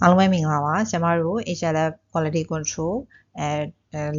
အားလုံးပဲမင်္ဂလာပါကျမတို့ HLF Quality Control အဲ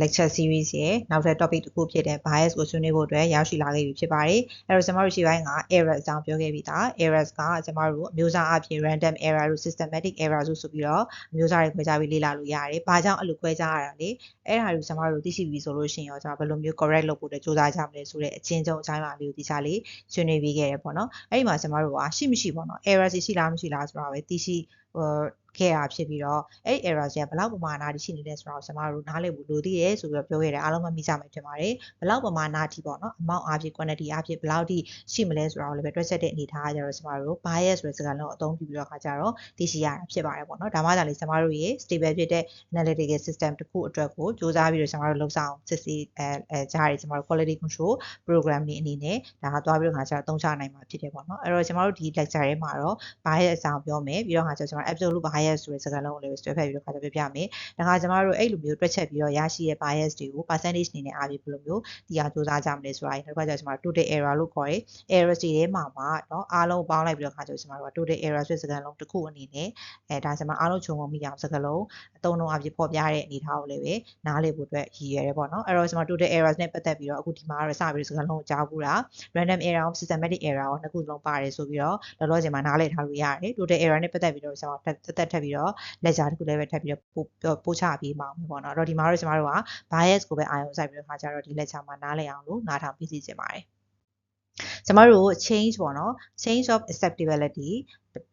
lecture series ရဲ့နောက်ထပ် topic တစ်ခုဖြစ်တဲ့ bias ကိုဆွေးနွေးဖို့အတွက်ရောက်ရှိလာခဲ့ပြီဖြစ်ပါတယ်အဲ့တော့ကျမတို့ရှေ့ပိုင်းက error အကြောင်းပြောခဲ့ပြီးသား errors ကကျမတို့အမျိုးအစားအဖြစ် random error တို့ systematic error တို့ဆိုပြီးတော့အမျိုးအစားတွေခွဲခြားပြီးလေ့လာလို့ရတယ်ဘာကြောင့်အဲ့လိုခွဲခြားရတာလဲအဲ့ဒါကိုကျမတို့သိရှိပြီဆိုလို့ရှိရင်ရောကျမဘယ်လိုမျိုး correct လုပ်ဖို့အတွက်စူးစမ်းကြမလဲဆိုတဲ့အချင်းချင်းအတိုင်းအလေးကိုသိချလေးဆွေးနွေးပြီးခဲ့ရပေါ့နော်အဲ့ဒီမှာကျမတို့ကရှိမရှိပေါ့နော် error ရှိလားမရှိလားဆိုတာပဲသိရှိဟို ခဲ့တာဖြစ်ပြီးတော့အဲ့ error တွေကဘယ်လောက်ပမာဏတိရှိနေလဲဆိုတော့ကျွန်တော်တို့နားလည်ဖို့လိုသေးတယ်ဆိုပြီးတော့ပြောခဲ့တယ်အားလုံးမမိကြမှာဖြစ်ပါတယ်ဘယ်လောက်ပမာဏတိပေါ့နော် amount အဖြစ် quantity အဖြစ်ဘယ်လောက်တိရှိမလဲဆိုတော့လည်းပဲတွက်ချက်တဲ့အနေထားကြတော့ကျွန်တော်တို့ bias ဆိုတဲ့စကားလုံးအသုံးပြုပြီးတော့ခါကြတော့သိရှိရတာဖြစ်ပါတယ်ပေါ့နော်ဒါမှသာလေကျွန်တော်တို့ရဲ့ stable ဖြစ်တဲ့ analytical system တစ်ခုအတွက်ကိုစူးစမ်းပြီးတော့ကျွန်တော်တို့လုံဆောင်စစ်ဆေးအဲအဲကြားရကျွန်တော်တို့ quality control program တွေအနေနဲ့ဒါကသွားပြီးတော့ခါကြတော့သုံးချနိုင်မှာဖြစ်တယ်ပေါ့နော်အဲ့တော့ကျွန်တော်တို့ဒီ lecture ထဲမှာတော့ bias အကြောင်းပြောမယ်ပြီးတော့ခါကျကျွန်တော် absolute bias ဆိုတဲ့စကားလုံးလေးကိုဆွဲဖက်ပြီးတော့ခါကြပြပြမယ်။ဒါကကျမတို့အဲ့လိုမျိုးတွက်ချက်ပြီးတော့ရရှိတဲ့ bias တွေကို percentage အနေနဲ့အားဖြင့်ဘယ်လိုမျိုးဒီဟာစူးစမ်းကြမလဲဆိုတာ။နောက်တစ်ခါကျကျမတို့ total error လို့ခေါ်တယ်။ error တွေထဲမှာမှာเนาะအားလုံးပေါင်းလိုက်ပြီးတော့ခါကျကျမတို့က total error ဆိုတဲ့စကားလုံးတစ်ခုအနေနဲ့အဲဒါကျမအားလုံးခြုံငုံမိအောင်စကားလုံးအသုံးလုံးအဖြစ်ပေါ်ပြတဲ့အနေအထားကိုလည်းပဲနားလည်ဖို့အတွက်ရည်ရွယ်တယ်ပေါ့နော်။အဲ့တော့ကျမ total errors နဲ့ပတ်သက်ပြီးတော့အခုဒီမှာကတော့စပြီးစကားလုံးကိုကြားဘူးတာ random error systematic error ကိုနှစ်ခုလုံးပါတယ်ဆိုပြီးတော့လောလောဆယ်မှာနားလည်ထားလို့ရတယ်။ total error နဲ့ပတ်သက်ပြီးတော့ကျမတက်တက် ထပ်ပြီးတော့ lecture တစ်ခုလည်းပဲထပ်ပြီးတော့ပို့ပို့ချပေးမှာပေါ့နော်အဲ့တော့ဒီမှာတော့ကျမတို့က bias ကိုပဲအာရုံစိုက်ပြီးတော့ခါကြတော့ဒီ lecture မှာနားလည်အောင်လို့နားထောင်ပြီးစီခြင်းပါတယ်ကျမတို့ change ပေါ့နော် change of acceptability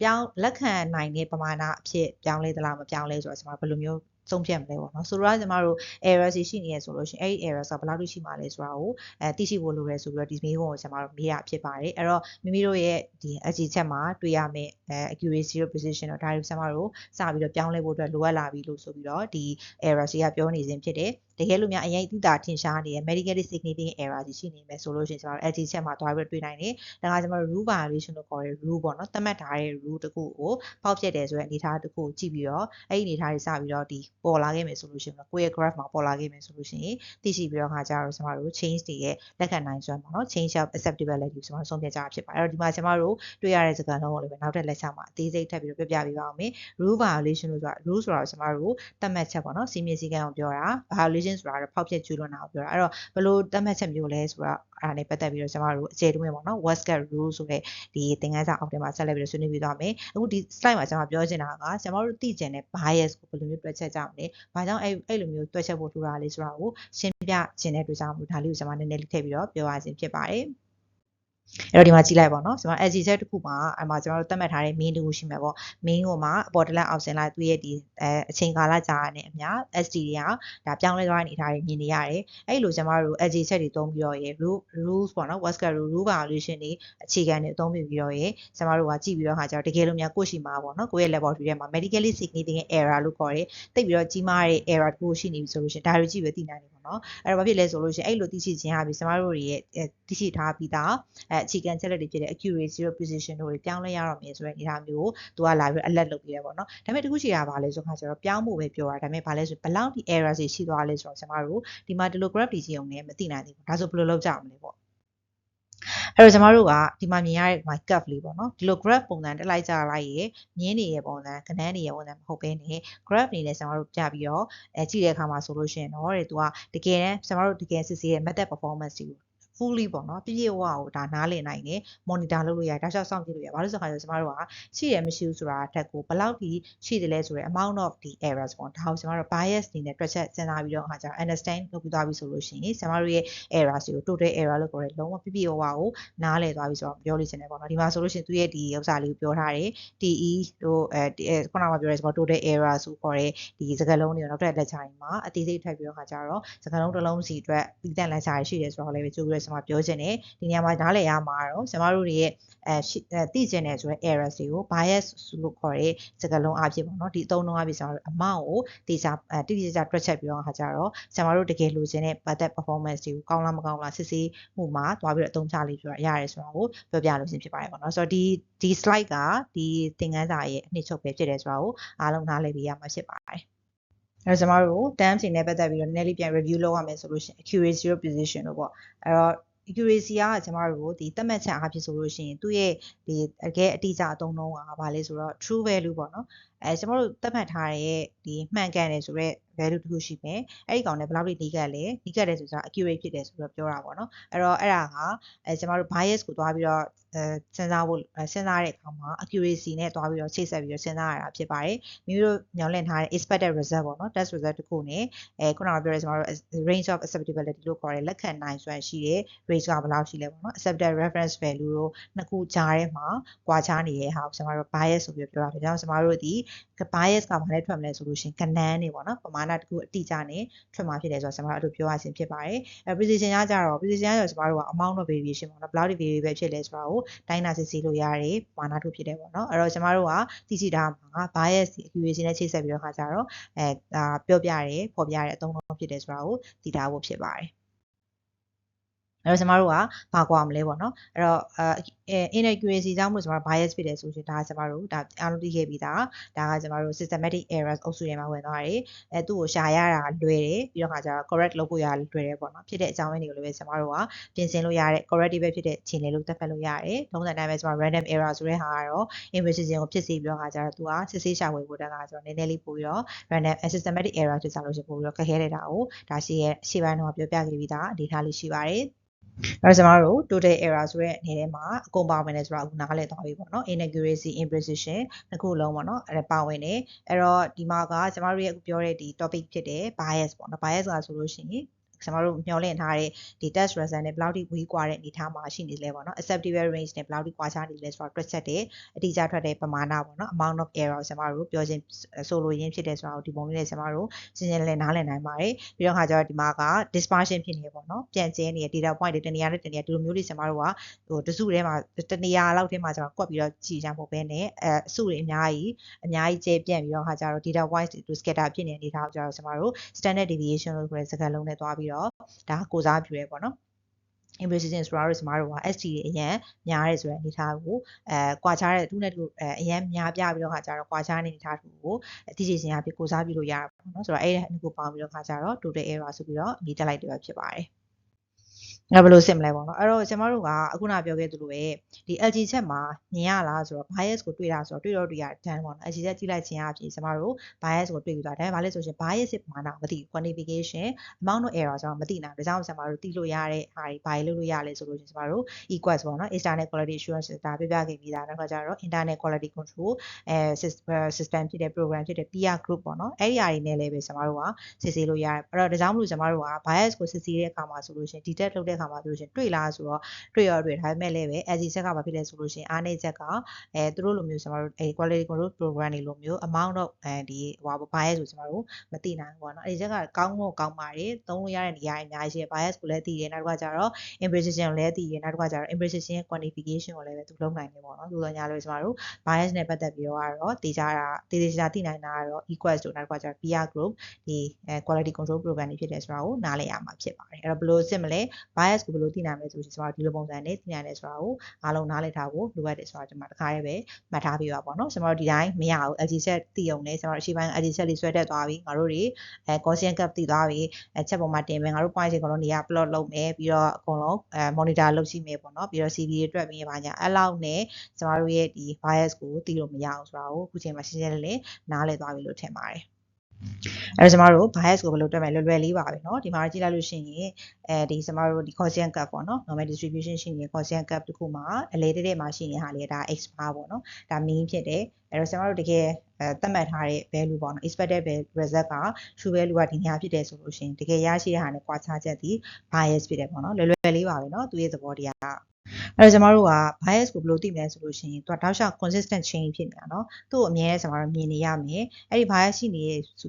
ပြောင်းလက်ခံနိုင်တဲ့ပမာဏအဖြစ်ပြောင်းလဲသလားမပြောင်းလဲဆိုတော့ကျမဘယ်လိုမျိုး ဆုံးဖြတ်မလဲပေါ့နော်ဆိုတော့ကျမတို့ error ရှိနေရဆိုလို့ရှိရင်အဲ့ဒီ error ကဘယ်လောက်ထိရှိမှလဲဆိုတာကိုအဲသိရှိဖို့လိုရဲဆိုပြီးတော့ဒီမေးခွန်းကိုကျမတို့မေးရဖြစ်ပါတယ်အဲ့တော့မိမိတို့ရဲ့ဒီအကြည့်ချက်မှာတွေ့ရမယ့်အဲ accuracy တို့ precision တို့ဒါတွေကျမတို့စပြီးတော့ပြောင်းလဲဖို့အတွက်လိုအပ်လာပြီလို့ဆိုပြီးတော့ဒီ error တွေကပြောနေစဉ်ဖြစ်တယ် တကယ်လို့များအရင်အသိတာထင်ရှားနေတဲ့ medically significant error ကြီးရှိနေမယ်ဆိုလို့ရှိရင်ကျွန်တော်တို့ LG ချက်မှာသွားပြီးတွေ့နိုင်တယ်။ဒါကကျွန်တော်တို့ rule violation လို့ခေါ်တဲ့ rule ပေါ့နော်။သတ်မှတ်ထားတဲ့ rule တစ်ခုကိုဖောက်ဖျက်တယ်ဆိုတဲ့အနေအထားတစ်ခုကိုကြည့်ပြီးတော့အဲ့ဒီအနေအထားတွေစပြီးတော့ဒီပေါ်လာခဲ့မယ်ဆိုလို့ရှိရင်ကိုယ့်ရဲ့ graph မှာပေါ်လာခဲ့မယ်ဆိုလို့ရှိရင်သိရှိပြီးတော့ခါကြတော့ကျွန်တော်တို့ change တွေရဲ့လက်ခံနိုင်စွမ်းပေါ့နော် change of acceptability ကိုကျွန်တော်ဆုံးဖြတ်ကြတာဖြစ်ပါတယ်။အဲ့တော့ဒီမှာကျွန်တော်တို့တွေ့ရတဲ့စကားလုံးကိုလည်းပဲနောက်ထပ်လက်ချက်မှာအသေးစိတ်ထပ်ပြီးတော့ပြပြပေးပါအောင်မယ်။ rule violation လို့ဆိုတာ rule ဆိုတာကျွန်တော်တို့သတ်မှတ်ချက်ပေါ့နော်စီမင်းစည်းကမ်းကိုပြောတာ violation ဆိုတာတော့ဖောက်ဖျက်ကျူးလွန်တာကိုပြောတာအဲ့တော့ဘယ်လိုသတ်မှတ်ချက်မျိုးလဲဆိုတော့အဲ့ဒါနဲ့ပတ်သက်ပြီးတော့ကျွန်တော်တို့အခြေတွင်းပေါ့နော် Westgate rule ဆိုတဲ့ဒီသင်ခန်းစာအောက်ထဲမှာဆက်လက်ပြီးတော့ဆွေးနွေးပြီးသွားမယ်အခုဒီ slide မှာကျွန်တော်ပြောချင်တာကကျွန်တော်တို့သိကျင်တဲ့ bias ကိုဘယ်လိုမျိုးတွက်ချက်ကြမလဲဘာကြောင့်အဲ့အဲ့လိုမျိုးတွက်ချက်ဖို့ထူတာလဲဆိုတာကိုရှင်းပြခြင်းတဲ့အတွက်ကြောင့်မို့ဒါလေးကိုကျွန်တော်နည်းနည်းလေးထည့်ပြီးတော့ပြောရခြင်းဖြစ်ပါတယ် အဲ့တော့ဒီမှာကြည့်လိုက်ပါတော့ကျွန်တော် SG set တစ်ခုမှာအမှကျွန်တော်တို့သတ်မှတ်ထားတဲ့ main တစ်ခုရှိမှာပေါ့ main ကိုမှအပေါ်တစ်လက်အောက်ဆင်းလိုက်သူ့ရဲ့ဒီအဲအချိန်ကာလကြာနေအများ SD တွေကဒါပြောင်းလဲသွားတဲ့အနေအထားတွေမြင်နေရတယ်အဲ့လိုကျွန်တော်တို့ SG set တွေသုံးပြီးတော့ရေ rules ပေါ့နော် Westgate rule rule violation တွေအခြေခံတွေအသုံးပြုပြီးတော့ရေကျွန်တော်တို့ကကြည့်ပြီးတော့ခါကျတော့တကယ်လို့များကိုရှိမှာပေါ့နော်ကိုယ့်ရဲ့ laboratory ထဲမှာ medically significant error လို့ခေါ်တယ်တိတ်ပြီးတော့ကြီးမားတဲ့ error တစ်ခုရှိနေပြီဆိုလို့ရှိရင်ဒါတွေကြည့်ပြီးသိနိုင်တယ်ပေါ့နော်အဲ့တော့ဘာဖြစ်လဲဆိုလို့ရှိရင်အဲ့လိုသိရှိခြင်းဟာပြီးကျွန်တော်တို့ရဲ့သိရှိထားပြီးသားအဲအခြေခံချက်လက်တွေဖြစ်တဲ့ accuracy တို့ precision တို့တွေပြောင်းလဲရတော့မယ်ဆိုတဲ့အနေအထားမျိုးကိုသူကလာပြီး alert လုပ်ပြီးရပေါ့နော်ဒါပေမဲ့တခုရှိတာပါလဲဆိုခါကျတော့ပြောင်းဖို့ပဲပြောတာဒါပေမဲ့ဘာလဲဆိုဘယ်လောက်ဒီ error တွေရှိသွားလဲဆိုတော့ကျွန်တော်တို့ဒီမှာဒီလို graph တွေကြည့်အောင်လည်းမသိနိုင်သေးဘူးဒါဆိုဘယ်လိုလုပ်ကြမလဲပေါ့အဲ့တော့ကျမတို့ကဒီမှာမြင်ရတဲ့ my curve လေးပေါ့နော်ဒီလို graph ပုံစံတက်လိုက်ကြလိုက်ရေမြင်းနေရဲ့ပုံစံကနန်းနေရဲ့ပုံစံမဟုတ်ဘဲနဲ့ graph အနေနဲ့ကျမတို့ပြပြီးတော့အဲကြည့်တဲ့အခါမှာဆိုလို့ရှိရင်တော့တဲ့သူကတကယ်တမ်းကျမတို့တကယ်စစ်ဆေးရဲ့ method performance တွေကို fully ပေါ့နော်ပြည့်ပြည့်ဝဝကိုဒါနားလည်နိုင်တယ် monitor လုပ်လို့ရတယ်ဒါရှောက်စောင့်ကြည့်လို့ရတယ်ဘာလို့ဆိုခါကျတော့ကျမတို့ကရှိရမရှိဘူးဆိုတာအထက်ကိုဘယ်လောက်ထိရှိတယ်လဲဆိုရယ် amount of the errors ပေါ့ဒါကိုကျမတို့ bias အနေနဲ့တွက်ချက်စဉ်းစားပြီးတော့ခါကျတော့ understand လုပ်ပြီးသွားပြီဆိုလို့ရှိရင်ကျမတို့ရဲ့ errors တွေကို total error လို့ခေါ်တယ်လုံးဝပြည့်ပြည့်ဝဝကိုနားလည်သွားပြီဆိုတော့ပြောလို့ချင်တယ်ပေါ့နော်ဒီမှာဆိုလို့ရှိရင်သူရဲ့ဒီဥစ္စာလေးကိုပြောထားတယ် TE တို့အဲခုနကပြောရဲဆိုတော့ total error ဆိုခေါ်တဲ့ဒီစကားလုံးတွေကိုနောက်ထပ်လက်ချာရင်မှာအသေးစိတ်ထပ်ပြီးတော့ခါကျတော့စကားလုံးတစ်လုံးစီအတွက်ပြီးတဲ့လက်ချာရှိတယ်ဆိုတော့လည်းကြိုးပြီးတော့ကျွန်မပြောချင်တယ်ဒီနေရာမှာနားလည်ရမှာတော့ကျမတို့တွေရဲ့အဲသိကျင်တယ်ဆိုတဲ့ errors တွေကို bias လို့ခေါ်တဲ့စကားလုံးအဖြစ်ပေါ့နော်ဒီအသုံးလုံးအဖြစ်ဆိုတော့အမောင့်ကိုတေချာတိတိကျကျတွက်ချက်ပြီးတော့ခါကြတော့ကျမတို့တကယ်လိုချင်တဲ့ budget performance တွေကိုကောင်းလားမကောင်းလားစစ်ဆေးမှုမှာသွားပြီးတော့အသုံးချလေးပြောရရတယ်ဆိုတော့ကိုပြောပြလို့ရှင်ဖြစ်ပါတယ်ပေါ့နော်ဆိုတော့ဒီဒီ slide ကဒီသင်ခန်းစာရဲ့အနှစ်ချုပ်ပဲဖြစ်တယ်ဆိုတော့အားလုံးနားလည်ပြီးရမှာဖြစ်ပါတယ် အဲ့တော့ကျမတို့ terms တွေနဲ့ပတ်သက်ပြီးတော့နည်းနည်းလေးပြန် review လုပ်ရမယ်ဆိုလို့ရှိရင် accuracy of position လို့ပေါ့အဲ့တော့ accuracy ကကျမတို့ဒီသတ်မှတ်ချက်အားဖြင့်ဆိုလို့ရှိရင်သူ့ရဲ့ဒီအကဲအတိအကျအသုံးနှုန်းကဘာလဲဆိုတော့ true value ပေါ့နော် အဲကျွန်တော်တို့သတ်မှတ်ထားတဲ့ဒီမှန်ကန်တယ်ဆိုတော့ value တစ်ခုရှိမယ်အဲ့ဒီကောင်နဲ့ဘယ်လောက်ထိနီးကပ်လဲနီးကပ်တယ်ဆိုတော့ accurate ဖြစ်တယ်ဆိုတော့ပြောတာပေါ့နော်အဲ့တော့အဲ့ဒါကအဲကျွန်တော်တို့ bias ကိုသွားပြီးတော့အဲစဉ်းစားဖို့စဉ်းစားတဲ့အခါမှာ accuracy နဲ့တွားပြီးတော့ချိတ်ဆက်ပြီးတော့စဉ်းစားရတာဖြစ်ပါတယ်မိမိတို့ညွှန်လင့်ထားတဲ့ expected result ပေါ့နော် test result တစ်ခုနဲ့အဲခုနကပြောရဲကျွန်တော်တို့ range of acceptability လို့ခေါ်တဲ့လက်ခံနိုင်စွမ်းရှိတဲ့ range ကဘယ်လောက်ရှိလဲပေါ့နော် accepted reference value တို့နှစ်ခုကြားထဲမှာကွာခြားနေတဲ့ဟာကိုကျွန်တော်တို့ bias ဆိုပြီးပြောတာဖြစ်ကြောင်းကျွန်တော်တို့ဒီ bias ကဘာလဲထွက်မလဲဆိုလို့ရှိရင်ကဏ္ဍနေပေါ့နော်ပမာဏတစ်ခုအတိအကျနဲ့ထွက်မှာဖြစ်တယ်ဆိုတော့ကျွန်တော်တို့အဲ့လိုပြောရခြင်းဖြစ်ပါတယ်အဲ precision ကကြတော့ precision ကကြတော့ကျွန်တော်တို့က amount of variation ပေါ့နော်ဘယ်လောက် variable ဖြစ်လဲဆိုတာကိုတိုင်းတာစစ်ဆေးလို့ရတယ်ပမာဏတစ်ခုဖြစ်တယ်ပေါ့နော်အဲ့တော့ကျွန်တော်တို့ကသိရှိတာမှာ bias accuracy နဲ့ချိတ်ဆက်ပြီးတော့ခါကြတော့အဲဒါပြောပြရတယ်ဖော်ပြရတဲ့အသုံးလုံးဖြစ်တယ်ဆိုတာကိုသိထားဖို့ဖြစ်ပါတယ် အဲ့တော့ကျမတို့ကဘာကွာမလဲပေါ့နော်အဲ့တော့အဲ inaccuracy ကြောင့်မို့ကျမတို့ bias ဖြစ်တယ်ဆိုရင်ဒါကကျမတို့ဒါအားလုံးသိခဲ့ပြီးသားဒါကကျမတို့ systematic errors အုပ်စုထဲမှာဝင်သွားတယ်အဲသူ့ကိုရှာရတာလွယ်တယ်ပြီးတော့ခါကျတော့ correct လုပ်ဖို့ရလွယ်တယ်ပေါ့နော်ဖြစ်တဲ့အကြောင်းရင်းတွေကိုလည်းပဲကျမတို့ကပြင်ဆင်လို့ရတဲ့ corrective ဖြစ်တဲ့ခြေလေလို့သတ်မှတ်လို့ရတယ်ထုံးစံတိုင်းပဲကျမ random error ဆိုတဲ့ဟာကတော့ imprecision ကိုဖြစ်စေပြီးတော့ခါကျတော့သူကစစ်ဆေးရှာဖွေဖို့တက်ကကျတော့နည်းနည်းလေးပို့ပြီးတော့ random systematic error ဖြစ်စားလို့ရှိပို့ပြီးတော့ခက်ခဲတဲ့တာကိုဒါရှိရဲ့ရှေ့ပိုင်းတော့ပြောပြခဲ့ပြီးသားအနေထားလေးရှိပါတယ် အဲ့တော့ကျွန်တော်တို့ total error ဆိုတဲ့အနေထဲမှာအကုန်ပါဝင်တယ်ဆိုတော့အခုနားလည်သွားပြီပေါ့နော် inaccuracy imprecision နှစ်ခုလုံးပေါ့နော်အဲ့ဒါပါဝင်တယ်အဲ့တော့ဒီမှာကကျွန်တော်တို့ရဲ့အခုပြောတဲ့ဒီ topic ဖြစ်တဲ့ bias ပေါ့နော် bias ကဆိုလို့ရှိရင် ကျွန်တော်တို့မျှော်လင့်ထားတဲ့ဒီ test result နဲ့ဘယ်လောက်ထိဝေးကွာတဲ့အနေအထားမှာရှိနေလဲပေါ့နော် acceptable range နဲ့ဘယ်လောက်ထိကွာခြားနေလဲဆိုတော့တွက်ချက်တဲ့အတိအကျထွက်တဲ့ပမာဏပေါ့နော် amount of error ကျွန်တော်တို့ပြောချင်းဆိုလိုရင်းဖြစ်တယ်ဆိုတော့ဒီပုံလေးနဲ့ကျွန်တော်တို့ရှင်းရှင်းလင်းလင်းနားလည်နိုင်ပါတယ်ပြီးတော့ခါကျတော့ဒီမှာက dispersion ဖြစ်နေပေါ့နော်ပြန်ကျဲနေတဲ့ data point တွေတနေရာနဲ့တနေရာဒီလိုမျိုးတွေကျွန်တော်တို့ကဟိုတစုထဲမှာတနေရာလောက်ထဲမှာကျွန်တော်ကွက်ပြီးတော့ကြည့်ကြဖို့ပဲနဲ့အဲအစုတွေအများကြီးအများကြီးကျဲပြန့်ပြီးတော့ခါကျတော့ data point တွေ scatter ဖြစ်နေတဲ့အနေအထားကိုကျတော့ကျွန်တော်တို့ standard deviation လို့ခေါ်တဲ့စကားလုံးနဲ့တွားပြီးတော့ ဒါကိုစားပြုရဲပေါ့နော် imprecision ဆိုတာတော့ကျမတို့က ST တွေအရင်များရဲဆိုတဲ့အနေအထားကိုအဲကွာခြားတဲ့သူနဲ့သူအဲအရင်များပြပြီးတော့ခါကြတော့ကွာခြားတဲ့အနေအထားကိုအတိအကျစင်အဖြစ်ကိုစားပြုလို့ရတာပေါ့နော်ဆိုတော့အဲ့ဒီနှစ်ခုပေါင်းပြီးတော့ခါကြတော့ total error ဆိုပြီးတော့အမည်တက်လိုက်တယ်ဖြစ်ပါတယ် ငါဘယ်လိုစစ်မလဲပေါ့နော်အဲ့တော့ကျွန်တော်တို့ကအခုနပြောခဲ့သလိုပဲဒီ LG ချက်မှာမြင်ရလားဆိုတော့ bias ကိုတွေ့တာဆိုတော့တွေ့တော့တွေ့ရတန်းပေါ့နော် LG ချက်ကြည့်လိုက်ခြင်းအပြင်ကျွန်တော်တို့ bias ကိုတွေ့ပြီးသွားတယ်ဘာလဲဆိုရင် bias စစ်မှာတော့မသိ quantification amount of error ကျွန်တော်မသိနိုင်ဘူးဒါကြောင့်ကျွန်တော်တို့သိလို့ရတဲ့ဟာတွေဘာလို့လို့ရလဲဆိုလို့ကျွန်တော်တို့ equals ပေါ့နော် external quality assurance ဒါပြပြခဲ့ပြီးသားနောက်ခါကျတော့ internal quality control အဲ system ဖြစ်တဲ့ program ဖြစ်တဲ့ peer group ပေါ့နော်အဲ့ဒီအရာတွေနဲ့လည်းပဲကျွန်တော်တို့ကစစ်ဆေးလို့ရတယ်အဲ့တော့ဒါကြောင့်မလို့ကျွန်တော်တို့က bias ကိုစစ်ဆေးတဲ့အခါမှာဆိုလို့ရှိရင် detect လုပ်တဲ့အခါမှာဆိုလို့ရှိရင်တွေ့လားဆိုတော့တွေ့ရောတွေ့ဒါပေမဲ့လည်းပဲ LG ချက်ကဘာဖြစ်လဲဆိုလို့ရှိရင်အားနေချက်ကအဲသူတို့လိုမျိုးကျွန်တော်တို့အဲ quality control program တွေလိုမျိုး amount of အဲဒီဟိုဘာ bias ဆိုကျွန်တော်တို့မသိနိုင်ဘူးပေါ့နော်အဲဒီချက်ကကောင်းတော့ကောင်းပါတယ်သုံးလို့ရတဲ့နေရာအများကြီးရှိတယ် bias ကိုလည်းသိတယ်နောက်တစ်ခါကျတော့ imprecision ကိုလည်းသိတယ်နောက်တစ်ခါကျတော့ imprecision ရဲ့ quantification ကိုလည်းပဲသူလုံးနိုင်တယ်ပေါ့နော်သူတို့ညာလို့ကျွန်တော်တို့ bias နဲ့ပတ်သက်ပြီးတော့ကတော့တည်ကြတာတည်တည်ကြသိနိုင်တာကတော့ equals တို့နောက်တစ်ခါကျတော့ peer group ဒီ quality control program တွေဖြစ်တယ်ဆိုတာကိုနားလည်ရမှာဖြစ်ပါတယ်အဲ့တော့ဘယ်လိုစစ်မလဲ bias ကိုဘယ်လိုသိနိုင်မလဲဆိုရင်ကျွန်တော်ဒီလိုပုံစံနဲ့သိနိုင်တယ်ဆိုတာကိုအားလုံးနားလည်ထားဖို့လိုအပ်တယ်ဆိုတာကျွန်မတခါရဲပဲမှတ်ထားပြီးပါပေါ့နော်ကျွန်တော်တို့ဒီတိုင်းမရဘူး LG set သိအောင်နဲ့ကျွန်တော်တို့အရှိပိုင်း LG set လေးဆွဲတက်သွားပြီငါတို့တွေအဲ Gaussian gap သိသွားပြီအဲချက်ပေါ်မှာတင်မယ်ငါတို့ point တွေအကုန်လုံးနေရာ plot လုပ်မယ်ပြီးတော့အကုန်လုံးအဲ monitor လုပ်ရှိမယ်ပေါ့နော်ပြီးတော့ CV တွေတွက်ပြီးပါညာအဲ့လောက်နဲ့ကျွန်တော်တို့ရဲ့ဒီ bias ကိုသိလို့မရအောင်ဆိုတာကိုအခုချိန်မှာရှင်းရှင်းလင်းလင်းနားလည်သွားပြီလို့ထင်ပါတယ် အဲ့တော့ကျမတို့ bias ကိုဘယ်လိုတွက်မယ်လွယ်လွယ်လေးပါပဲเนาะဒီမှာကြည့်လိုက်လို့ရှိရင်အဲဒီကျမတို့ဒီ Gaussian curve ပေါ့နော် normal distribution ရှိရင် Gaussian curve တခုမှာအလဲတဲ့တဲ့မှာရှိနေတဲ့ဟာလေးဒါ x bar ပေါ့နော်ဒါ mean ဖြစ်တယ်အဲ့တော့ကျမတို့တကယ်အဲသတ်မှတ်ထားတဲ့ value ပေါ့နော် expected result က true value ကဒီညာဖြစ်တယ်ဆိုလို့ရှိရင်တကယ်ရရှိတဲ့ဟာနဲ့ကွာခြားချက်ဒီ bias ဖြစ်တယ်ပေါ့နော်လွယ်လွယ်လေးပါပဲเนาะသူရဲ့သဘောတရား အဲ့တော့ကျမတို့က bias ကိုဘယ်လိုသိမလဲဆိုလို့ရှိရင် သူကတောက်လျှောက် consistent change ဖြစ်နေတာနော်သူ့ကိုအမြဲကျမတို့မြင်နေရမယ်အဲ့ဒီ bias ရှိနေ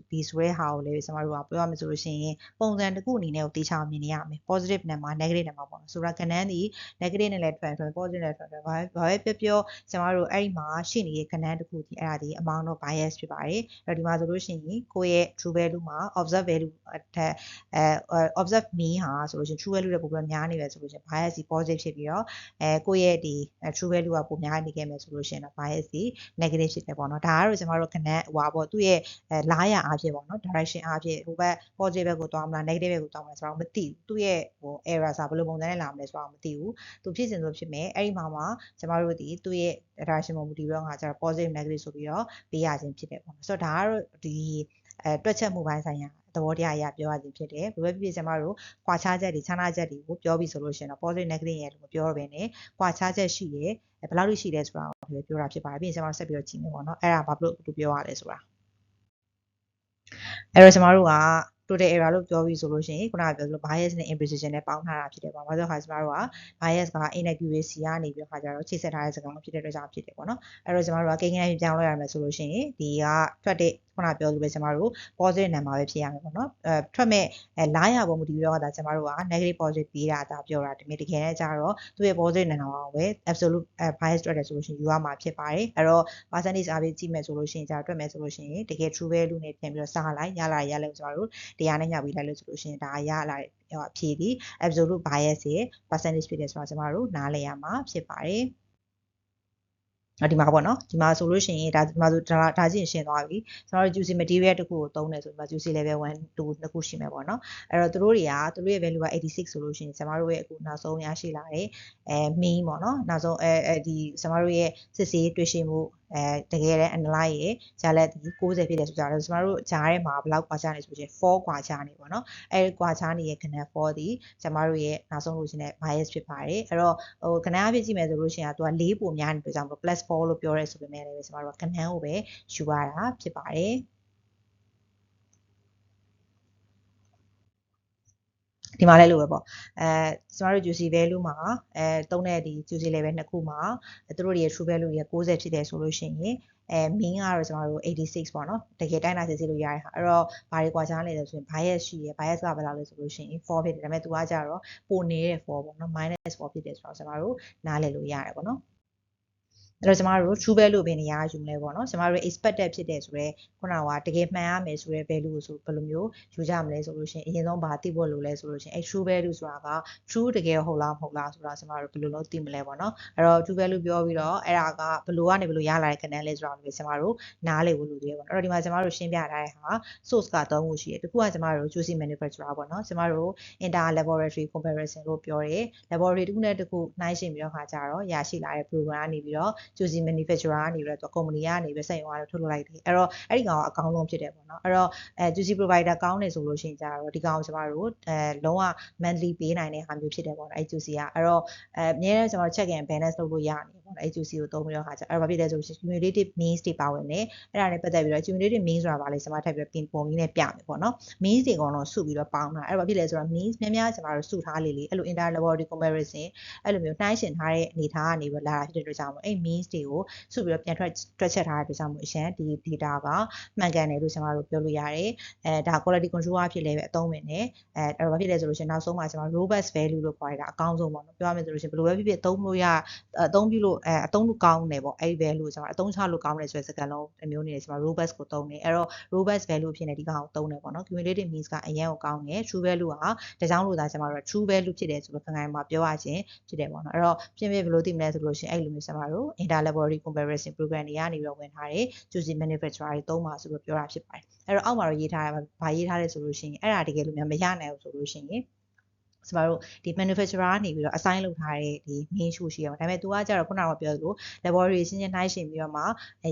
ပြီဆိုတဲ့ဟာကိုလည်းကျမတို့ကပြောရမယ်ဆိုလို့ရှိရင်ပုံစံတစ်ခုအနေနဲ့ကိုသိချောင်မြင်နေရမယ် positive နဲ့မှာ negative နဲ့မှာပေါ့ဆိုတော့ကဏ္ဍသည် negative နဲ့လည်းထွက်ထွက် positive နဲ့ထွက်ထွက်ဘာပဲပြောပြောကျမတို့အဲ့ဒီမှာရှိနေတဲ့ကဏ္ဍတစ်ခုဒီအဲ့ဒါဒီအမောင်းတော့ bias ဖြစ်ပါတယ်အဲ့တော့ဒီမှာဆိုလို့ရှိရင်ကိုယ့်ရဲ့ true value မှာ observe value အထက်အဲ observe mean ဟာဆိုလို့ရှိရင် true value တွေပုံပြများနေပဲဆိုလို့ရှိရင် bias ဒီ positive ဖြစ်ပြီးတော့တော့အဲကိုယ့်ရဲ့ဒီ true value ကပုံများနေခဲ့မယ်ဆိုလို့ရှိရင်တော့ bias ဒီ negative ဖြစ်တယ်ပေါ့နော်ဒါကတော့ကျမတို့ခဏဟွာပေါ့သူ့ရဲ့လားရအားဖြင့်ပေါ့နော် direction အားဖြင့်ဟိုဘက် positive ဘက်ကိုသွားမလား negative ဘက်ကိုသွားမလားဆိုတော့မသိဘူးသူ့ရဲ့ဟို error စာဘယ်လိုပုံစံနဲ့လာမလဲဆိုတော့မသိဘူးသူဖြစ်စဉ်ဆိုဖြစ်မယ်အဲ့ဒီမှာမှာကျမတို့ဒီသူ့ရဲ့ direction ပုံမူတည်ပြီးတော့ငါကျတော့ positive negative ဆိုပြီးတော့ပေးရခြင်းဖြစ်တယ်ပေါ့နော်ဆိုတော့ဒါကတော့ဒီအဲတွက်ချက်မှုပိုင်းဆိုင်ရာ သဘောတရားအရာပြောရခြင်းဖြစ်တယ်ဘယ်ပဲဖြစ်ဖြစ်ကျမတို့ခွာခြားချက်တွေခြားနာချက်တွေကိုပြောပြီးဆိုလို့ရှိရင်တော့ positive negative ရဲ့လို့မပြောရဘဲနဲ့ခွာခြားချက်ရှိရဲဘယ်လောက်ရှိလဲဆိုတာကိုပြောတာဖြစ်ပါတယ်ပြီးရင်ကျမတို့ဆက်ပြီးတော့ကြည့်မယ်ပေါ့နော်အဲ့ဒါဘာလို့သူပြောရလဲဆိုတာအဲ့တော့ကျမတို့က total error လို့ပြောပြီးဆိုလို့ရှိရင်ခုနကပြောသလို bias နဲ့ imprecision နဲ့ပေါင်းထားတာဖြစ်တယ်ပေါ့။ဘာလို့လဲဆိုတော့ခါကျမတို့က bias က inaccuracy ကနေပြီးတော့ခါကျတော့ချိတ်ဆက်ထားတဲ့စကားလုံးဖြစ်တဲ့အတွက်ကြောင့်ဖြစ်တယ်ပေါ့နော်။အဲ့တော့ကျမတို့ကကိန်းဂဏန်းပြောင်းလဲရမယ်ဆိုလို့ရှိရင်ဒီကထွက်တဲ့ခုနပြောလိုပဲကျမတို့ positive number ပဲဖြစ်ရမယ်ပေါ့နော်အဲထွက်မဲ့အဲလာရပုံမူတည်ပြီးတော့ဒါကျမတို့က negative positive ပေးတာဒါပြောတာဒီနေ့တကယ်နဲ့ကျတော့သူ့ရဲ့ positive number ကိုပဲ absolute bias တွက်တယ်ဆိုလို့ရှိရင်ယူရမှာဖြစ်ပါတယ်အဲ့တော့ percentage အားဖြင့်ကြည့်မယ်ဆိုလို့ရှိရင်ကျတော့တွက်မယ်ဆိုလို့ရှိရင်တကယ် true value နဲ့ပြန်ပြီးတော့စားလိုက်ရလာရလဲကျမတို့တရားနဲ့ညှပ်ပြီးလိုက်လို့ဆိုလို့ရှိရင်ဒါရလာအဖြေဒီ absolute bias ရဲ့ percentage ဖြစ်တယ်ဆိုတော့ကျမတို့နားလည်ရမှာဖြစ်ပါတယ် ဒီမှာပေါ့နော်ဒီမှာဆိုလို့ရှိရင်ဒါဒီမှာဆိုဒါဒါချင်းရှင်းသွားပြီကျွန်တော်တို့ juicy material တခုကိုသုံးတယ်ဆိုတော့ juicy level 1 2နှစ်ခုရှိမယ်ပေါ့နော်အဲ့တော့သူတို့တွေကသူတို့ရဲ့ value က86ဆိုလို့ရှိရင်ကျွန်တော်တို့ရဲ့အခုနောက်ဆုံးရရှိလာတဲ့အဲ mean ပေါ့နော်နောက်ဆုံးအဲအဲဒီကျွန်တော်တို့ရဲ့စစ်ဆေးတွေ့ရှိမှု အဲတကယ်လည်း analyze ရဲ့ဂျာလက်ဒီ60ဖြစ်တယ်ဆိုကြတော့ကျွန်တော်တို့ဂျားထဲမှာဘယ်လောက်ကွာခြားနေဆိုရင်4ကွာခြားနေပေါ့နော်အဲကွာခြားနေတဲ့ခဏ4ဒီကျွန်တော်တို့ရဲ့နောက်ဆုံးလို့ရှိရင် bias ဖြစ်ပါတယ်အဲ့တော့ဟိုခဏအဖြစ်ကြည့်မယ်ဆိုလို့ရှိရင်သူက4ပုံများနေပြကြောင် plus 4လို့ပြောရဲဆိုပေမဲ့လည်းကျွန်တော်တို့ကခဏကိုပဲယူရတာဖြစ်ပါတယ် ဒီမှာလည်းလို့ပဲပေါ့အဲကျွန်တော်တို့ juicy value မှာအဲတုံးတဲ့ဒီ juicy level နှစ်ခုမှာသူတို့ရဲ့ true value ရဲ့60ဖြစ်တယ်ဆိုလို့ရှိရင်အဲ mean ကတော့ကျွန်တော်တို့86ပေါ့နော်တကယ်တိုင်းတာစစ်စစ်လို့ရတဲ့ဟာအဲ့တော့ဘာတွေကွာခြားနေလဲဆိုရင် bias ရှိရယ် bias ကဘယ်လောက်လဲဆိုလို့ရှိရင်4ဖြစ်တယ်ဒါပေမဲ့သူကကြတော့ပိုနေတဲ့4ပေါ့နော် -4 ဖြစ်တယ်ဆိုတော့ကျွန်တော်တို့နားလည်လို့ရတယ်ပေါ့နော် အဲ့တော့ကျမတို့ true value ဘယ်နေရာယူမလဲပေါ့နော်ကျမတို့ expected ဖြစ်တယ်ဆိုတော့ခုနကတကယ်မှန်ရမယ်ဆိုတဲ့ value ကိုဆိုဘယ်လိုမျိုးယူကြမလဲဆိုလို့ရှိရင်အရင်ဆုံးဘာသိဖို့လိုလဲဆိုလို့ရှိရင်အဲ true value ဆိုတာက true တကယ်ဟုတ်လားမဟုတ်လားဆိုတာကျမတို့ဘယ်လိုလုပ်သိမလဲပေါ့နော်အဲ့တော့ true value ပြောပြီးတော့အဲ့ဒါကဘယ်လိုကနေဘယ်လိုရလာတဲ့ canal လဲဆိုတာကိုကျမတို့နားလည်ဖို့လိုသေးတယ်ပေါ့အဲ့တော့ဒီမှာကျမတို့ရှင်းပြထားတဲ့ဟာ source ကသုံးခုရှိတယ်တခုကကျမတို့ juicy manufacturer ပေါ့နော်ကျမတို့ inter laboratory comparison လို့ပြောတယ် laboratory တစ်ခုနဲ့တစ်ခုနှိုင်းယှဉ်ပြီးတော့ခါကြတော့ရရှိလာတဲ့ program ကနေပြီးတော့ juicy manufacturer ကနေပြီးတော့ company ကနေပြီးစက်ရုံကတော့ထုတ်လုပ်လိုက်တယ်အဲ့တော့အဲ့ဒီကောင်ကအကောင်းဆုံးဖြစ်တယ်ပေါ့နော်အဲ့တော့အဲ juicy provider ကောင်းတယ်ဆိုလို့ရှိရင်ကြတော့ဒီကောင်ကိုကျမတို့အဲလုံးဝ monthly ပေးနိုင်တဲ့ဟာမျိုးဖြစ်တယ်ပေါ့နော်အဲ့ juicy ကအဲ့တော့အဲအများနဲ့ကျမတို့ check and balance လုပ်လို့ရနေပေါ့နော်အဲ့ juicy ကိုသုံးပြီးတော့ခါကြအဲ့တော့ဘာဖြစ်လဲဆိုလို့ရှိရင် cumulative means တွေပါဝင်တယ်အဲ့ဒါနဲ့ပတ်သက်ပြီးတော့ cumulative means ဆိုတာဘာလဲကျမထပ်ပြီးတော့ pin ပုံကြီးနဲ့ပြမယ်ပေါ့နော် means တွေကတော့စုပြီးတော့ပေါင်းတာအဲ့တော့ဘာဖြစ်လဲဆိုတော့ means များများကျမတို့စုထားလေလေအဲ့လို inter laboratory comparison အဲ့လိုမျိုးနှိုင်းယှဉ်ထားတဲ့အနေထားကနေပြီးလာတာဖြစ်တဲ့အတွက်ကြောင့်မို့အဲ့ means တွေကိုစုပြီးတော့ပြန်ထွက်တွက်ချက်ထားတဲ့အတွက်ကြောင့်မို့အရှမ်းဒီ data ကမှန်ကန်တယ်လို့ကျွန်တော်တို့ပြောလို့ရတယ်အဲဒါ quality control အဖြစ်လည်းပဲအသုံးဝင်တယ်အဲအဲ့တော့ဘာဖြစ်လဲဆိုလို့ရှိရင်နောက်ဆုံးမှာကျွန်တော် robust value လို့ခေါ်ရတာအကောင်းဆုံးပေါ့နော်ပြောရမယ်ဆိုလို့ရှိရင်ဘယ်လိုပဲဖြစ်ဖြစ်အသုံးလို့ရအသုံးပြုလို့အဲအသုံးလို့ကောင်းတယ်ပေါ့အဲ့ဒီ value ကိုကျွန်တော်အသုံးချလို့ကောင်းတယ်ဆိုတဲ့စကားလုံးအမျိုးနေတယ်ကျွန်တော် robust ကိုသုံးတယ်အဲ့တော့ robust value ဖြစ်နေဒီကောင်ကိုသုံးတယ်ပေါ့နော် cumulative means ကအရင်ကိုကောင်းတယ် true value ကတကြောင်လို့သာကျွန်တော်တို့ true value ဖြစ်တယ်ဆိုတော့ခိုင်ခိုင်မှာပြောရခြင်းဖြစ်တယ်ပေါ့နော်အဲ့တော့ပြင်ပြဘယ်လိုသိမလဲဆိုလို့ရှိရင်အဲ့လိုမျိုးကျွန်တော်တို့ inter laboratory comparison program တွေကနေပြီးတော့ဝင်ထားတယ် choosy manufacturer တွေသုံးပါဆိုပြီးပြောတာဖြစ်ပါတယ်အဲ့တော့အောက်မှာတော့ရေးထားတာဗာရေးထားတယ်ဆိုလို့ရှိရင်အဲ့ဒါတကယ်လို့များမရနိုင်ဘူးဆိုလို့ရှိရင် ကျမတို့ဒီ manufacturer ကနေပြီးတော့ assign လုပ်ထားတဲ့ဒီ main show ရှိရမှာဒါပေမဲ့ तू ကကြတော့ခုနကပြောသလို laboratory ရှင်းရှင်းနှိုင်းရှင်ပြီးတော့မှ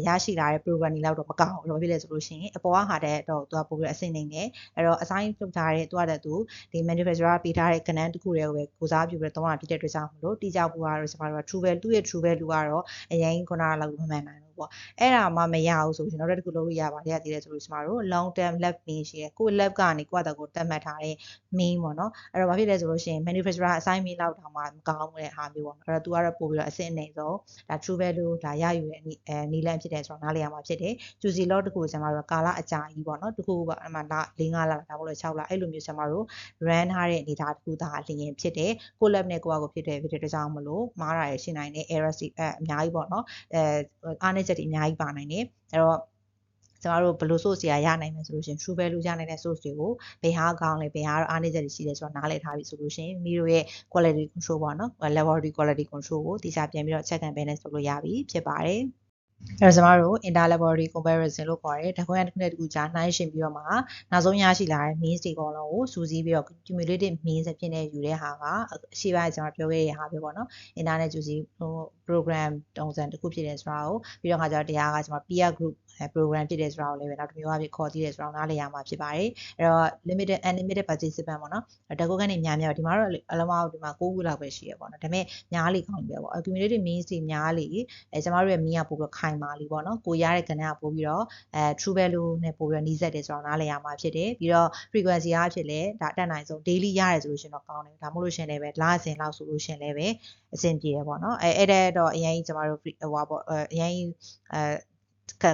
ရရှိလာတဲ့ program တွေလောက်တော့မကောင်းဘူးဘာဖြစ်လဲဆိုလို့ရှိရင်အပေါ်ကဟာတဲ့တော့ तू ကပို့ပြီးအဆင့်နေနေအဲ့တော့ assign လုပ်ထားတဲ့ तू ကတည်းက तू ဒီ manufacturer ပေးထားတဲ့ကဏ္ဍတစ်ခုတည်းကိုပဲကိုစားပြုပြီးတော့သုံးတာဖြစ်တဲ့အတွက်ကြောင့်မလို့တိကျဖို့ကတော့ကျမတို့က true value သူ့ရဲ့ true value ကတော့အရင်ခုနကလောက်မမှန်နိုင်ဘူး း ပေါ့အဲ့ဒါမှမရဘူးဆိုရင်တော့တစ်ခုလုပ်လို့ရပါတယ်ရသေးတယ်ဆိုလို့ကျမတို့ long term lab mean ရှိတယ်ကိုယ် lab ကနေကိုယ့်အတကိုတတ်မှတ်ထားတဲ့ mean ပေါ့နော်အဲ့တော့ဘာဖြစ်လဲဆိုလို့ရှိရင် manufacturer assign mean လောက်တောင်မှမကောင်းတဲ့ဟာမျိုးပေါ့အဲ့တော့ तू ကတော့ပို့ပြီးတော့အဆင့်အနေဆုံးဒါ true value ဒါရယူတဲ့အဲနီလန်ဖြစ်တယ်ဆိုတော့နားလည်ရမှာဖြစ်တယ် juicy lot တခုကျမတို့ကာလအကြာကြီးပေါ့နော်တခုကအဲ့မှာလ၄၅လဒါမှမဟုတ်6လအဲ့လိုမျိုးကျမတို့ run ထားတဲ့အနေထားတခုဒါလျင်ဖြစ်တယ်ကို lab နဲ့ကိုယ့်အကိုဖြစ်တယ်ဖြစ်တဲ့အတွက်ကြောင့်မလို့မားတာရရှိနိုင်တဲ့ error အများကြီးပေါ့နော်အဲအားနည်းချက်တွေအများကြီးပါနိုင်တယ်အဲ့တော့ကျမတို့ဘယ်လို source တွေကရနိုင်မယ်ဆိုလို့ရှိရင် true value ရနိုင်တဲ့ source တွေကိုဘယ်ဟာကောင်းလဲဘယ်ဟာတော့အားနည်းချက်တွေရှိတယ်ဆိုတော့နားလည်ထားပြီဆိုလို့ရှိရင်မိတို့ရဲ့ quality control ပေါ့နော် laboratory quality control ကိုတိကျပြန်ပြီးတော့ check and balance လုပ်လို့ရပြီဖြစ်ပါတယ် အဲ့တော့ကျမတို့ inter laboratory comparison လို့ခေါ်တယ်။တခွင့်တစ်ခုနဲ့တစ်ခုကြားနှိုင်းယှဉ်ပြီးတော့မှနောက်ဆုံးရရှိလာတဲ့ means တွေအကုန်လုံးကိုစူးစီးပြီးတော့ cumulative means အဖြစ်နဲ့ယူတဲ့ဟာကအရှိပိုင်းကျွန်တော်ပြောခဲ့တဲ့ဟာပဲပေါ့နော်။ internet စူးစီးဟို program တုံးစံတစ်ခုဖြစ်တယ်ဆိုတာကိုပြီးတော့ခါကျတော့တရားကကျွန်တော် peer group program ဖြစ်တယ်ဆိုတာကိုလည်းပဲနောက်တစ်မျိုးအဖြစ်ခေါ်သိတယ်ဆိုတာကိုနားလည်ရမှာဖြစ်ပါတယ်အဲ့တော့ limited unlimited participant ပေါ့နော်တကူကနေများများဒီမှာတော့အလုံးအောင်ဒီမှာ6ခုလောက်ပဲရှိရပေါ့နော်ဒါပေမဲ့များလေကောင်းပြီပေါ့ accumulative means တွေများလေအဲကျမတို့ရဲ့ mean ကပို့ပြီးခိုင်မာလीပေါ့နော်ကိုရတဲ့ကဏ္ဍကပို့ပြီးတော့အဲ true value နဲ့ပို့ပြီးတော့နှီးစက်တယ်ဆိုတော့နားလည်ရမှာဖြစ်တယ်ပြီးတော့ frequency အားဖြစ်လဲဒါအတက်နိုင်ဆုံး daily ရတယ်ဆိုလို့ရှင်တော့ကောင်းတယ်ဒါမှမဟုတ်လို့ရှင်လည်းပဲလစဉ်လောက်ဆိုလို့ရှင်လည်းပဲအဆင်ပြေတယ်ပေါ့နော်အဲအဲ့တဲ့တော့အရင်ကြီးကျမတို့ဟိုပါပေါ့အရင်ကြီးအဲ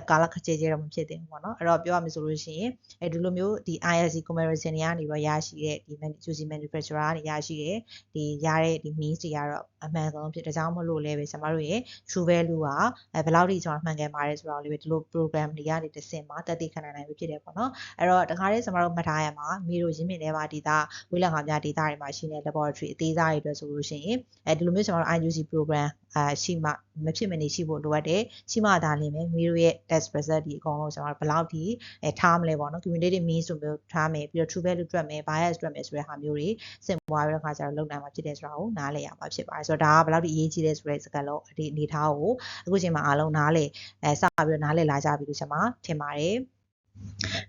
ကာလခကြေကြေတော့မဖြစ်သင့်ဘူးပေါ့နော်အဲ့တော့ပြောရမယ်ဆိုလို့ရှိရင်အဲဒီလိုမျိုးဒီ ISC comparison တွေကနေပြီးရရှိတဲ့ဒီ juicy manufacturer ကနေရရှိတဲ့ဒီရတဲ့ဒီ means တွေကတော့အမှန်ဆုံးဖြစ်ဒါကြောင့်မလို့လဲပဲကျွန်တော်တို့ရဲ့ true value ကအဲဘယ်လောက်ထိကျွန်တော်မှန်ကန်ပါတယ်ဆိုတော့လေးပဲဒီလို program တွေကနေတစ်ဆင့်မှာတက်တည်ခံနိုင်နိုင်ဖြစ်တယ်ပေါ့နော်အဲ့တော့တခါလေးကျွန်တော်တို့မှတ်ထားရမှာမိတို့ရင်းမြစ်ထဲမှာဒေတာဝိလငါများဒေတာတွေမှာရှိနေ laboratory အသေးစားတွေအတွက်ဆိုလို့ရှိရင်အဲဒီလိုမျိုးကျွန်တော်တို့ IUC program အာရှိမှမဖြစ်မနေရှိဖို့လိုအပ်တယ်ရှိမှဒါလည်းပဲမိတို့ရဲ့ test result ဒီအကုန်လုံးကျွန်တော်တို့ဘယ်လောက်ထိအဲထားမလဲပေါ့နော် cumulative mean ဆိုမျိုးထားမယ်ပြီးတော့ true value တွက်မယ် bias တွက်မယ်ဆိုတဲ့ဟာမျိုးတွေစင်ပွားပြီးတော့ခါကျတော့လုံနိုင်မှာဖြစ်တယ်ဆိုတာကိုနားလည်ရမှာဖြစ်ပါတယ်ဆိုတော့ဒါကဘယ်လောက်ထိအရေးကြီးလဲဆိုတဲ့စကားလုံးဒီအနေထားကိုအခုချိန်မှာအားလုံးနားလည်အဲစပြီးတော့နားလည်လာကြပြီလို့ကျွန်မထင်ပါတယ်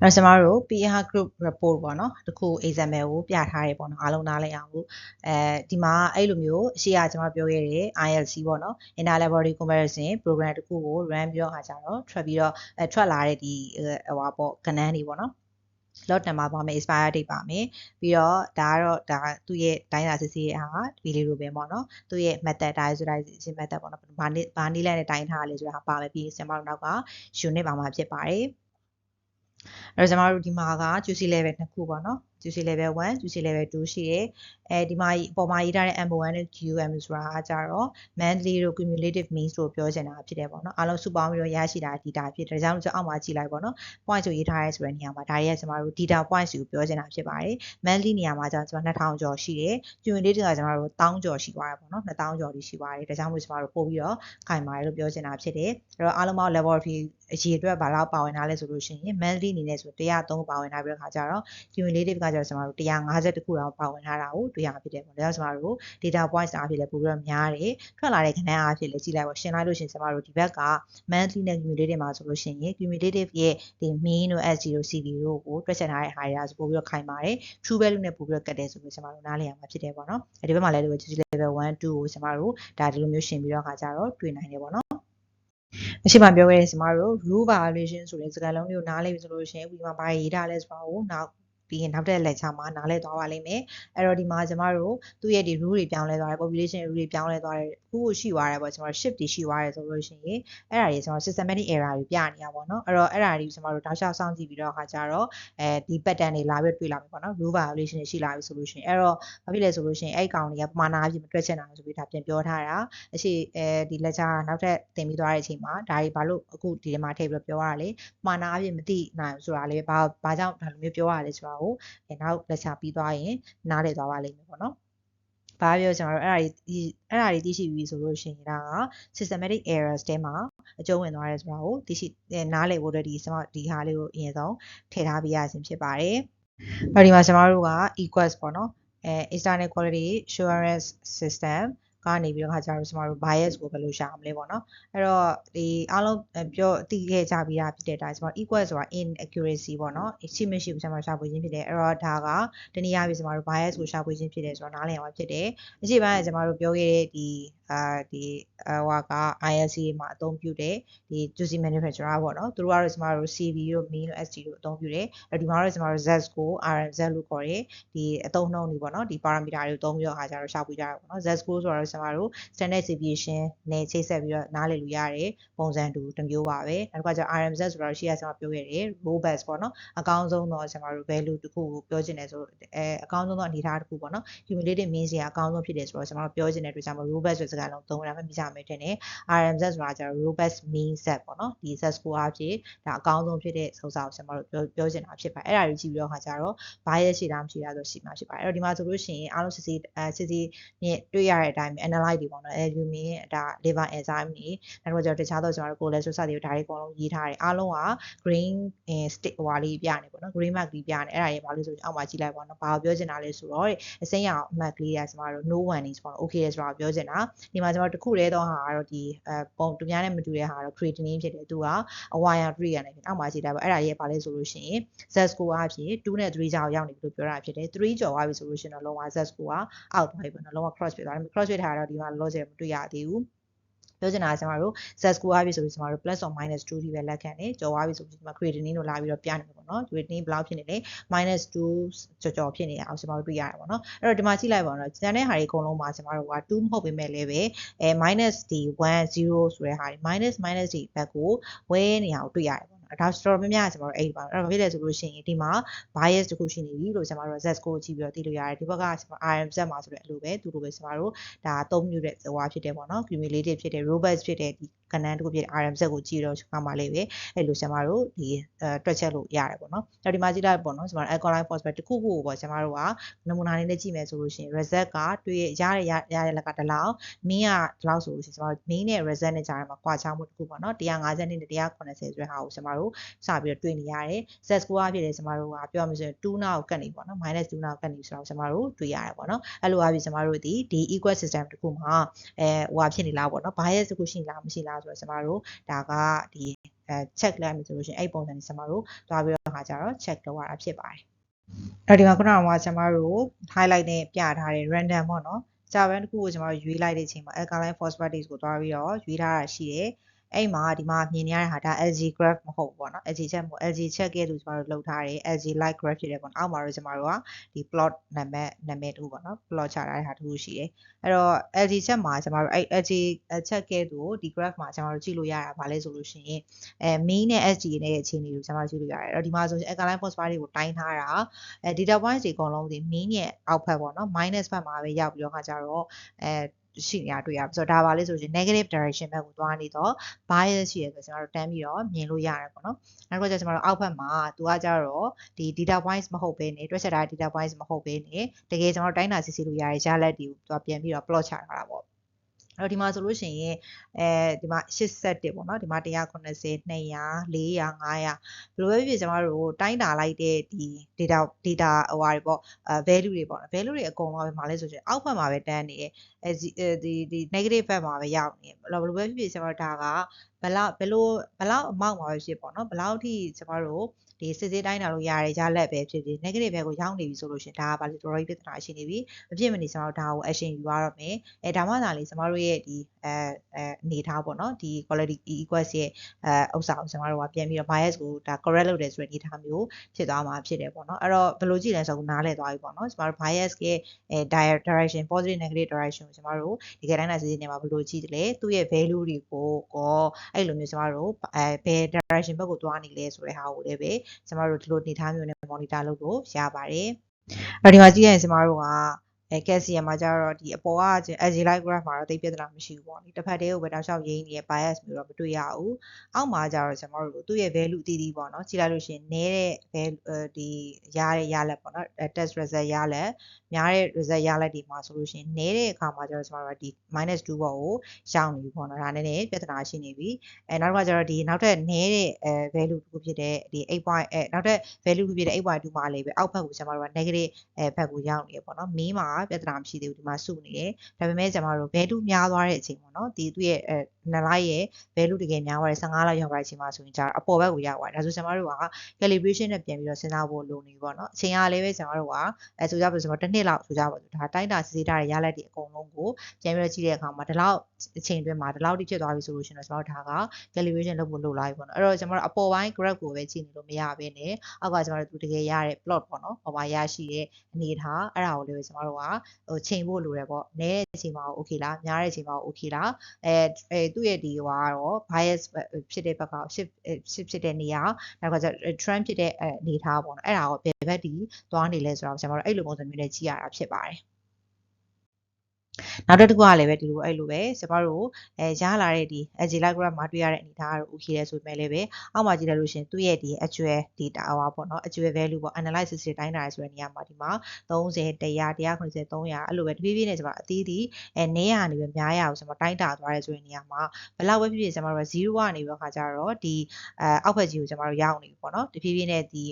အဲ့ကျမတို့ PR group report ပေါ့နော်တခု example ကိုပြထားရပေါ့နော်အားလုံးနားလည်အောင်လို့အဲဒီမှာအဲ့လိုမျိုးအရှိကကျွန်မပြောခဲ့တဲ့ ILC ပေါ့နော် inter laboratory comparison program တခုကို run ပြီးတော့ခါကြတော့ထွက်ပြီးတော့အဲထွက်လာတဲ့ဒီဟိုပါပေါ့ကဏ္ဍတွေပေါ့နော် lot number ပါမယ် expire date ပါမယ်ပြီးတော့ဒါကတော့ဒါသူ့ရဲ့တိုင်းစာစစ်ဆေးရဲ့အားဒီလေးလိုပဲပေါ့နော်သူ့ရဲ့ method diarization method ပေါ့နော်ဘာနည်းဘာနည်းလဲနဲ့တိုင်းထားရလဲဆိုတာပါမယ်ပြီးကျွန်တော်တို့နောက်က unit ပါမှာဖြစ်ပါတယ် အဲ့တော့ကျွန်တော်တို့ဒီမှာက juicy level နှစ်ခုပေါ့နော် juicy level 1 juicy level 2ရှိတယ်အဲဒီမှာပေါ်မှာရေးထားတဲ့ M1 နဲ့ GUM ဆိုတာကကြတော့ monthly တို့ cumulative means တို့ပြောချင်တာဖြစ်တယ်ပေါ့နော်အားလုံးစုပေါင်းပြီးတော့ရရှိတာ data ဖြစ်တယ်ဒါကြောင့်ကျွန်တော်အောက်မှာကြည့်လိုက်ပေါ့နော် point ဆိုရေးထားရဲဆိုတဲ့နေရာမှာဒါတွေကကျွန်တော်တို့ data point ကိုပြောချင်တာဖြစ်ပါတယ် monthly နေရာမှာကျတော့ကျွန်တော်2000ကျော်ရှိတယ် cumulative ကကျွန်တော်တို့1000ကျော်ရှိသွားတယ်ပေါ့နော်2000ကျော်ဒီရှိပါတယ်ဒါကြောင့်မို့ကျွန်တော်တို့ပို့ပြီးတော့ခိုင်မာတယ်လို့ပြောချင်တာဖြစ်တယ်အဲ့တော့အားလုံးပေါင်း laboratory အရေးအတွက်ဘာလို့ပါဝင်ထားလဲဆိုလို့ရှိရင် monthly အနေနဲ့ဆို103ပါဝင်ထားပြီးတော့ခါကြတော့ cumulative ကကျတော့ကျွန်တော်တို့150ခုတောင်ပါဝင်ထားတာကိုတွေ့ရဖြစ်တယ်ပေါ့။ဒါကြောင့်ကျွန်တော်တို့ data points အားဖြင့်လည်းပိုပြီးတော့များတယ်။ထွက်လာတဲ့ခဏအားဖြင့်လည်းကြည့်လိုက်ပေါ့။ရှင်းလိုက်လို့ရှိရင်ကျွန်တော်တို့ဒီဘက်က monthly နဲ့ cumulative မှာဆိုလို့ရှိရင် cumulative ရဲ့ဒီ mean တို့ SG တို့ CV တို့ကိုတွက်ချက်ထားတဲ့ဟာတွေကဆိုပိုပြီးတော့ခိုင်ပါတယ်။ true value နဲ့ပိုပြီးတော့ကတ်တယ်ဆိုပြီးကျွန်တော်တို့နားလည်ရမှာဖြစ်တယ်ပေါ့နော်။အဲဒီဘက်မှာလည်းဒီ level 1 2ကိုကျွန်တော်တို့ဒါဒီလိုမျိုးရှင်းပြီးတော့ခါကြတော့တွေ့နိုင်တယ်ပေါ့နော်။မရှိမှပြောခဲ့တဲ့ကျမတို့ rule violation ဆိုတဲ့စကားလုံးလေးကိုနားလည်ပြီဆိုလို့ရှိရင်ဒီမှာဘာရေးထားလဲဆိုတာကိုနောက် ပြီးရင်နောက်တဲ့ lecture မှာနားလည်သွားပါလိမ့်မယ်အဲ့တော့ဒီမှာကျမတို့သူ့ရဲ့ဒီ rule တွေပြောင်းလဲသွားတယ် population rule တွေပြောင်းလဲသွားတယ် ခုခုရှိသွားတယ်ပေါ့ကျမတို့ shift တွေရှိသွားတယ်ဆိုလို့ရှိရင်အဲ့ဒါတွေကျမတို့ systematic error တွေပြနေတာပေါ့နော်အဲ့တော့အဲ့ဒါတွေကျမတို့တောက်လျှောက်စောင့်ကြည့်ပြီးတော့အခါကျတော့အဲဒီ pattern တွေလာပြီးတွေ့လာမယ်ပေါ့နော် rule violation တွေရှိလာပြီဆိုလို့ရှိရင်အဲ့တော့ဘာဖြစ်လဲဆိုလို့ရှိရင်အဲ့ကောင်တွေကပမာဏအဖြစ်မတွက်ချက်နိုင်ဘူးဆိုပြီးဒါပြန်ပြောထားတာအရှိအဲဒီ lecture နောက်ထပ်သင်ပြီးသွားတဲ့အချိန်မှာဒါတွေဘာလို့အခုဒီထဲမှာထည့်ပြီးတော့ပြောရတာလဲပမာဏအဖြစ်မသိနိုင်ဘူးဆိုတာလေဘာဘာကြောင့်ဒါလိုမျိုးပြောရလဲဆိုတာကိုနောက်လက်ချပြီးသွားရင်နားလည်သွားပါလိမ့်မယ်ပေါ့နော် ဘာပြောကျွန်တော်တို့အဲ့ဒါတွေအဲ့ဒါတွေသိရှိပြီဆိုလို့ရှိရင်ဒါက systematic errors တဲမှာအကျုံးဝင်သွားရဲဆိုတာကိုသိရှိနားလည်ဖို့အတွက်ဒီကျွန်တော်ဒီဟာလေးကိုအရင်ဆုံးထည့်ထားပေးရခြင်းဖြစ်ပါတယ်။အဲ့ဒီမှာကျွန်တော်တို့က equals ပေါ့နော်အဲ external quality assurance system ကနေပြီးတော့ခါကျတော့ကျွန်တော်တို့ bias ကိုဘယ်လိုရှာမလဲပေါ့နော်အဲ့တော့ဒီအားလုံးပြောသိခဲ့ကြပြီးသားဖြစ်တဲ့အတိုင်းကျွန်တော် equal ဆိုတာ inaccuracy ပေါ့နော်ရှိမရှိကိုကျွန်တော်ရှာဖွေခြင်းဖြစ်တယ်အဲ့တော့ဒါကတနည်းအားဖြင့်ကျွန်တော်တို့ bias ကိုရှာဖွေခြင်းဖြစ်တယ်ဆိုတော့နားလည်အောင်ဖြစ်တယ်အရှိပိုင်းကကျွန်တော်တို့ပြောခဲ့တဲ့ဒီအာဒီဟိုက ILC မှာအသုံးပြုတဲ့ဒီ juicy manufacturer ပေါ့နော်သူတို့ကတော့ကျွန်တော်တို့ CV တို့ mean တို့ ST တို့အသုံးပြုတယ်အဲ့ဒီမှာတော့ကျွန်တော်တို့ Z ကို RMZ လို့ခေါ်တယ်ဒီအသုံးနှုန်းတွေပေါ့နော်ဒီ parameter တွေအသုံးပြီးတော့အားကြတော့ရှာဖွေကြရပေါ့နော် Z score ဆိုတော့ကျွန်တော်တို့ standard deviation နဲ့ချိတ်ဆက်ပြီးတော့နားလည်လို့ရတယ်ပုံစံတူတစ်မျိုးပါပဲနောက်ကကျ RMZ ဆိုတော့ရှေ့ကကျွန်တော်ပြောခဲ့တယ် robust ပေါ့နော်အကောင်းဆုံးတော့ကျွန်တော်တို့ value တစ်ခုကိုပြောချင်တယ်ဆိုအဲအကောင်းဆုံးတော့အနေအထားတစ်ခုပေါ့နော် cumulative means ကအကောင်းဆုံးဖြစ်တယ်ဆိုတော့ကျွန်တော်ပြောချင်တဲ့အတွက်ကြောင့် robust ဆိုတဲ့စကားလုံးသုံးရမှာမြင်ကြမယ်ထင်တယ် RMZ ဆိုတာကျတော့ robust mean set ပေါ့နော်ဒီ set score အဖြစ်ဒါအကောင်းဆုံးဖြစ်တဲ့စုံစာကိုကျွန်တော်တို့ပြောပြောချင်တာဖြစ်ပါတယ်အဲ့ဒါကိုကြည့်ပြီးတော့ခါကျတော့ bias ရှိတာမရှိတာဆိုရှိမှာဖြစ်ပါတယ်အဲ့တော့ဒီမှာဆိုလို့ရှိရင်အားလုံးစစ်စစ်အဲစစ်စစ်နဲ့တွေ့ရတဲ့အတိုင်း analyze တွေပေါ့နော် albumin ဒါ liver enzyme တွေနောက်တော့ကျတော့တခြားသောကျွန်တော်တို့ cholesterol စသည်တွေဒါတွေအကုန်လုံးရေးထားတယ်အားလုံးက green stick ဟွာလေးပြနေပေါ့နော် green mark လေးပြနေအဲ့ဒါတွေဘာလို့ဆိုအောက်မှာကြည့်လိုက်ပါတော့ဘာကိုပြောချင်တာလဲဆိုတော့အစိမ်းရောင်အမှတ်ကလေးကကျွန်တော်တို့ no one နေဆိုတော့ okay ဆိုတော့ပြောချင်တာဒီမှာကျွန်တော်တို့တစ်ခုတည်းတော့ဟာကတော့ဒီအဲပုံသူများနဲ့မတူတဲ့ဟာတော့ creatinine ဖြစ်တယ်သူကအဝါရောင်3ရတယ်အောက်မှာကြည့်လိုက်ပါအဲ့ဒါရဲ့ဘာလဲဆိုလို့ရှိရင် z score အဖြစ်2နဲ့3ကြောင်ရောက်နေပြီလို့ပြောတာဖြစ်တယ်3ကျော်သွားပြီဆိုလို့ရှိရင်တော့လုံးဝ z score ကအောက်သွားပြီပေါ့နော်လုံးဝ cross ဖြစ်သွားတယ် cross ဖြစ်ထားတော့ဒီမှာ logic မတွေ့ရသေးဘူးပြောချင်တာကကျွန်တော်တို့ z score အားဖြင့်ဆိုပြီးကျွန်တော်တို့ plus or minus 2ဒီပဲလက်ခံတယ်ကြော်သွားပြီဆိုပြီးကျွန်တော် creatinine ကိုလာပြီးတော့ပြနေမှာပေါ့နော် creatinine ဘယ်လောက်ဖြစ်နေလဲ minus 2ကြော်ကြော်ဖြစ်နေအောင်ကျွန်တော်တို့တွေ့ရတယ်ပေါ့နော်အဲ့တော့ဒီမှာကြည့်လိုက်ပါတော့ကျန်တဲ့ဟာတွေအကုန်လုံးမှာကျွန်တော်တို့က2မဟုတ်ပေမဲ့လည်းပဲအဲ minus ဒီ1 0ဆိုတဲ့ဟာတွေ minus minus ဒီဘက်ကိုဝဲနေအောင်တွေ့ရတယ်ပေါ့နော် ဒါတော်တော်များများကျွန်တော်တို့အဲ့ဒီပါအဲ့တော့ဖြစ်တယ်ဆိုလို့ရှိရင်ဒီမှာ bias တခုရှိနေပြီလို့ကျွန်တော်တို့ z score ကြည့်ပြီးတော့သိလို့ရတယ်ဒီဘက်ကကျွန်တော် RMZ မှာဆိုတဲ့အလိုပဲသူလိုပဲကျွန်တော်တို့ဒါအသုံးပြုတဲ့ဇဝါဖြစ်တယ်ပေါ့နော် cumulative ဖြစ်တယ် robust ဖြစ်တဲ့ဒီကဏ္ဍတစ်ခုဖြစ်တဲ့ RMZ ကိုကြည့်တော့ခါမှလေးပဲအဲ့လိုကျွန်တော်တို့ဒီတွက်ချက်လို့ရတယ်ပေါ့နော်အဲ့ဒီမှာကြည့်လိုက်ပေါ့နော်ကျွန်တော် alkaline phosphate တစ်ခုခုကိုပေါ့ကျွန်တော်တို့ကနမူနာလေးနဲ့ကြည့်မယ်ဆိုလို့ရှိရင် result ကတွေ့ရရရရလက်ကတလောက် mean ကဒီလောက်ဆိုလို့ရှိရင်ကျွန်တော်တို့ mean နဲ့ result နဲ့ကြားထဲမှာကွာခြားမှုတစ်ခုပေါ့နော်150နဲ့180ဆိုတဲ့ဟာကိုကျွန်တော်တို့စပြီးတော့တွေ့နေရတယ် z score အဖြစ်လေကျွန်တော်တို့ကပြောရမယ်ဆိုရင်2နောက်ကတ်နေပေါ့နော် -2 နောက်ကတ်နေဆိုတော့ကျွန်တော်တို့တွေ့ရတယ်ပေါ့နော်အဲ့လိုအဖြစ်ကျွန်တော်တို့ဒီဒီ equal system တစ်ခုမှာအဲဟိုဟာဖြစ်နေလားပေါ့နော် bias တစ်ခုရှိလားမရှိလားဆိုတော့ကျွန်တော်တို့ဒါကဒီအဲ check လိုက်မယ်ဆိုလို့ရှိရင်အဲ့ပုံစံနဲ့ကျွန်တော်တို့တွားပြီးတော့ခါကြတော့ check လုပ်ရတာဖြစ်ပါတယ်အဲ့ဒီမှာခုနကကျွန်တော်တို့ highlight နဲ့ပြထားတဲ့ random ပေါ့နော်ဂျာဗန်တစ်ခုကိုကျွန်တော်ရွေးလိုက်တဲ့အချိန်မှာ alkaline phosphatase ကိုတွားပြီးတော့ရွေးထားတာရှိတယ် အဲ့မှာဒီမှာမြင်နေရတဲ့ဟာဒါ LG graph မဟုတ်ဘူးပေါ့နော် LG check မဟုတ် LG check ရဲ့လို့ကျွန်တော်တို့လုပ်ထားတယ် LG like graph ဖြစ်တယ်ပေါ့နော်အောက်မှာတော့ကျွန်တော်တို့ကဒီ plot နာမည်နာမည်တူပေါ့နော် plot ချထားတဲ့ဟာတူရှိတယ်အဲ့တော့ LG check မှာကျွန်တော်တို့အဲ့ LG check ရဲ့သူဒီ graph မှာကျွန်တော်တို့ကြည့်လို့ရတာဗာလဲဆိုလို့ရှိရင်အဲ mean နဲ့ SG နဲ့အခြေအနေကိုကျွန်တော်တို့ကြည့်လို့ရတယ်အဲ့တော့ဒီမှာဆိုရင် alkaline phosphate တွေကိုတိုင်းထားတာအဲ data points တွေအကုန်လုံးဒီ mean ရဲ့အောက်ဖက်ပေါ့နော် minus ဘက်မှာပဲရောက်ပြီးတော့ခါကြတော့အဲ ရှိနေတာတွေ့ရပါဆိုတော့ဒါပါလေဆိုရင် negative direction ဘက်ကိုသွားနေတော့ bias ရှိရဆိုကျွန်တော်တို့တန်းပြီးတော့မြင်လို့ရတယ်ပေါ့နော်နောက်တစ်ခါကျကျွန်တော်တို့အောက်ဘက်မှာသူကကြတော့ဒီ data points မဟုတ်ဘဲနေတွက်ချက်ထားတဲ့ data points မဟုတ်ဘဲနေတကယ်ကျွန်တော်တို့တိုင်းတာစစ်ဆေးလို့ရတဲ့ jalad တွေကိုသူကပြန်ပြီးတော့ plot ချထားတာပေါ့ အဲ့တော့ဒီမှာဆိုလို့ရှိရင်အဲဒီမှာ81ပေါ့နော်ဒီမှာ190 200 400 500ဘယ်လိုပဲဖြစ်ကျွန်တော်တို့တိုင်းတာလိုက်တဲ့ဒီ data data ဟိုဟာတွေပေါ့အဲ value တွေပေါ့နော် value တွေအကုန်လုံးပဲမှာလဲဆိုရင်အောက်ဘက်မှာပဲတန်းနေတယ်အဲဒီဒီ negative ဘက်မှာပဲရောက်နေတယ်ဘယ်လိုပဲဖြစ်ဖြစ်ကျွန်တော်တို့ဒါကဘလောက်ဘယ်လိုဘလောက်အမောက်မှာပဲဖြစ်ပေါ့နော်ဘလောက်ထိကျွန်တော်တို့ ဒီစစ်စစ်တိုင်းတာလို့ရတယ်ရလက်ပဲဖြစ်ဖြစ် negative ဘက်ကိုရောက်နေပြီဆိုလို့ရှင်ဒါကဘာလို့တော်တော်ကြီးပြဿနာရှိနေပြီမဖြစ်မနေကျွန်တော်တို့ဒါကို action ယူရတော့မယ်အဲဒါမှသာလေကျွန်တော်တို့ရဲ့ဒီအဲအဲအနေထားပေါ့နော်ဒီ quality equals ရဲ့အဲဥစ္စာကိုကျွန်တော်တို့ကပြန်ပြီးတော့ bias ကိုဒါ correct လုပ်တယ်ဆိုတဲ့အနေထားမျိုးဖြစ်သွားမှာဖြစ်တယ်ပေါ့နော်အဲ့တော့ဘယ်လိုကြည့်လဲဆိုတော့နားလည်သွားပြီပေါ့နော်ကျွန်တော်တို့ bias ရဲ့အဲ direction positive negative direction ကိုကျွန်တော်တို့ဒီကတိုင်းတာစီစဉ်နေမှာဘယ်လိုကြည့်တယ်လဲသူ့ရဲ့ value တွေကိုကောအဲ့လိုမျိုးကျွန်တော်တို့အဲဘယ် direction ဘက်ကိုသွားနေလဲဆိုတဲ့ဟာကိုလည်းပဲကျွန်တော်တို့ဒီလိုအနေထားမျိုးနဲ့ monitor လုပ်လို့ရပါတယ်အဲ့ဒီမှာကြည့်ရင်ကျွန်တော်တို့က အဲကက်ဆီယမ်မှာကျတော့ဒီအပေါ်က agile graph မှာတော့သိပြဿနာမရှိဘူးပေါ့နိတစ်ဖက်တည်းကိုပဲတောက်လျှောက်ရင်းနေတဲ့ bias မျိုးတော့မတွေ့ရဘူးအောက်မှာကျတော့ကျွန်တော်တို့သူ့ရဲ့ value အသီးသီးပေါ့နော်ကြည့်လိုက်လို့ရှိရင်နည်းတဲ့ value ဒီရတဲ့ရလက်ပေါ့နော် test result ရလက်များတဲ့ result ရလက်ဒီမှာဆိုလို့ရှိရင်နည်းတဲ့အခါမှာကျတော့ကျွန်တော်တို့ဒီ -2 ဘောကိုရောက်နေပြီပေါ့နော်ဒါနဲ့လည်းပြဿနာရှိနေပြီအဲနောက်ကကျတော့ဒီနောက်ထပ်နည်းတဲ့အဲ value တစ်ခုဖြစ်တဲ့ဒီ8 point အဲနောက်ထပ် value တစ်ခုဖြစ်တဲ့8.2မှာလည်းပဲအောက်ဘက်ကိုကျွန်တော်တို့က negative အဲဘက်ကိုရောက်နေရပေါ့နော်မီးမှာပြဿနာမရှိသေးဘူးဒီမှာစုနေတယ်ဒါပေမဲ့ကျွန်တော်တို့ value များသွားတဲ့အချိန်ပေါ့နော်ဒီသူ့ရဲ့အဲနှစ်လိုက်ရဲ့ value တကယ်များသွားတယ်15လောက်ရောက်သွားတဲ့အချိန်မှာဆိုရင်ကျတော့အပေါ်ဘက်ကိုရောက်သွားတယ်ဒါဆိုကျွန်တော်တို့က calibration နဲ့ပြန်ပြီးတော့စဉ်းစားဖို့လိုနေပေါ့နော်အချိန်အားလေးပဲကျွန်တော်တို့ကအဲဆိုကြပါစို့ကျွန်တော်တစ်နှစ်လောက်ဆိုကြပါစို့ဒါတိုင်းတာစစ်ဆေးထားတဲ့ရလဒ်တွေအကုန်လုံးကိုပြန်ပြီးတော့ကြည့်တဲ့အခါမှာဒီလောက်အချိန်တွင်းမှာဒီလောက်တိဖြစ်သွားပြီဆိုလို့ရှိရင်တော့ကျွန်တော်တို့ဒါက calibration လုပ်ဖို့လိုလာပြီပေါ့နော်အဲ့တော့ကျွန်တော်တို့အပေါ်ပိုင်း graph ကိုပဲကြည့်နေလို့မရဘဲနဲ့အောက်ကကျွန်တော်တို့သူတကယ်ရတဲ့ plot ပေါ့နော်ဟောမှာရရှိတဲ့အနေထားအဲ့ဒါကိုလည်းကျွန်တော်တို့ကမှာဟိုချိန်ဖို့လိုတယ်ပေါ့နည်းတဲ့အချိန်မှာ okay လားများတဲ့အချိန်မှာ okay လားအဲအဲသူ့ရဲ့ဒီဟိုကတော့ bias ဖြစ်တဲ့ဘက်က shift shift ဖြစ်တဲ့နေရာနောက်ကကျ trend ဖြစ်တဲ့အနေထားပေါ့နော်အဲ့ဒါကိုဘယ်ဘက်ဒီသွားနေလဲဆိုတော့ကျွန်တော်တို့အဲ့လိုပုံစံမျိုးနဲ့ကြည့်ရတာဖြစ်ပါတယ် နောက်တစ်ခုကလည်းပဲဒီလိုအဲ့လိုပဲကျမတို့အဲရလာတဲ့ဒီ agile graph မှာတွေ့ရတဲ့အနေအထားကတော့ okay လဲဆိုပေမဲ့လည်းပဲအောက်မှာကြည့်လိုက်လို့ရှင်သူ့ရဲ့ဒီ actual data ဟောပေါ့နော် actual value ပေါ့ analysis တွေတိုင်းတာရဆိုတဲ့နေရာမှာဒီမှာ30 100 190 300အဲ့လိုပဲတဖြည်းဖြည်းနဲ့ကျမအသီးသီးအဲနည်းရနေပဲများရအောင်ကျမတိုင်းတာသွားရဲဆိုတဲ့နေရာမှာဘယ်လောက်ပဲဖြစ်ဖြစ်ကျမတို့0ကနေပြီးတော့ခါကြတော့ဒီအဲအောက်ဘက်ကြီးကိုကျမတို့ရောက်နေပြီပေါ့နော်တဖြည်းဖြည်းနဲ့ဒီ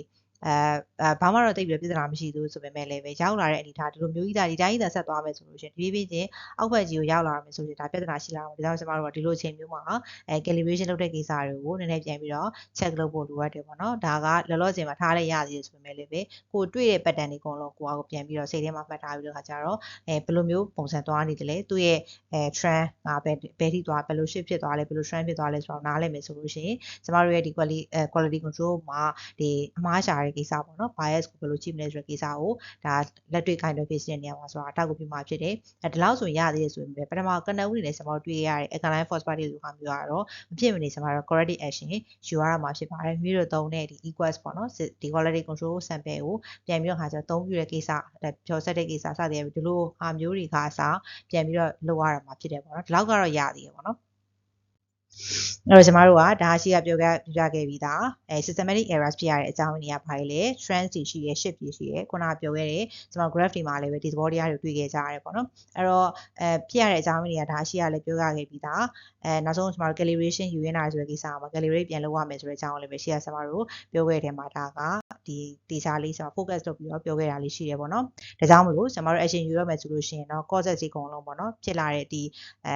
အဲဘာမှတော့တိတ်ပြီးပြဿနာမရှိသေးဘူးဆိုပေမဲ့လည်းပဲရောက်လာတဲ့အနေအထားဒီလိုမျိုးကြီးဒါဒီတိုင်းကြီးသာဆက်သွားမယ်ဆိုလို့ရှိရင်ဒီပြေးပြေးချင်းအောက်ဘက်ကြီးကိုရောက်လာမယ်ဆိုရင်ဒါပြဿနာရှိလာမှာဒါကြောင့်ကျွန်တော်တို့ကဒီလိုအချိန်မျိုးမှာအဲ calibration လုပ်တဲ့ကိစ္စတွေကိုနည်းနည်းပြန်ပြီးတော့ check လုပ်ဖို့လိုအပ်တယ်ပေါ့နော်ဒါကလောလောဆယ်မှာထားလိုက်ရသေးတယ်ဆိုပေမဲ့လည်းပဲကိုတွေ့တဲ့ pattern တွေအကုန်လုံးကိုကပြန်ပြီးတော့စိတ်ထဲမှာမှတ်ထားပြီးတော့ခါကြတော့အဲဘယ်လိုမျိုးပုံစံသွားနေတယ်လဲသူ့ရဲ့အဲ trend ကဘယ်ဘယ်ထိသွားဘယ်လို shift ဖြစ်သွားလဲဘယ်လို trend ဖြစ်သွားလဲဆိုတော့နားလည်မယ်ဆိုလို့ရှိရင်ကျမတို့ရဲ့ဒီ quality quality control မှာဒီအမှားရှာတဲ့ကိစ္စပေါ့နော် bias ကိုဘယ်လိုကြည့်မလဲဆိုတဲ့ကိစ္စကိုဒါလက်တွေ့ခိုင်တွေ့ဖြစ်တဲ့နေရာမှာဆိုတာအထောက်အကူပြုမှာဖြစ်တယ်အဲဒီလောက်ဆိုရင်ရသေးတယ်ဆိုရင်ပဲပထမကနဦးအနေနဲ့ကျွန်တော်တို့တွေ့ရတဲ့ alkaline phosphate တွေလိုဟာမျိုးကတော့မဖြစ်မနေကျွန်တော်တို့ corrective action ယူရတာမှာဖြစ်ပါတယ်မြို့တို့သုံးတဲ့ဒီ equals ပေါ့နော်ဒီ quality control sample ကိုပြန်ပြီးတော့ခါကျသုံးပြတဲ့ကိစ္စဖြောဆက်တဲ့ကိစ္စစသည်ဒီလိုဟာမျိုးတွေကအစားပြန်ပြီးတော့လုပ်ရတာမှာဖြစ်တယ်ပေါ့နော်ဒီလောက်ကတော့ရသေးတယ်ပေါ့နော် အဲ့တော့ကျမတို့ကဒါရှိကပြောခဲ့ပြခဲ့ပြီးသားအဲ systematic errors ဖြစ်ရတဲ့အကြောင်းရင်းတွေကဘာလဲ trends တွေရှိရ shift တွေရှိရခုနပြောခဲ့တဲ့ကျမ graph တွေမှာလည်းပဲဒီသဘောတရားတွေတွေ့ခဲ့ကြရတယ်ပေါ့နော်အဲ့တော့အဲဖြစ်ရတဲ့အကြောင်းရင်းတွေကဒါရှိကလည်းပြောခဲ့ပြီးသားအဲနောက်ဆုံးကျမတို့ calibration ယူရင်းတာဆိုတဲ့ကိစ္စမှာ calibrate ပြန်လုပ်ရမယ်ဆိုတဲ့အကြောင်းလည်းပဲရှိရကျမတို့ပြောခဲ့တဲ့မှာဒါကဒီတေချာလေးဆိုတော့ focus လုပ်ပြီးတော့ပြောခဲ့တာလေးရှိတယ်ပေါ့နော်ဒါကြောင့်မလို့ကျမတို့ action ယူရမယ်ဆိုလို့ရှိရင်တော့ causes တွေအကုန်လုံးပေါ့နော်ဖြစ်လာတဲ့ဒီအဲ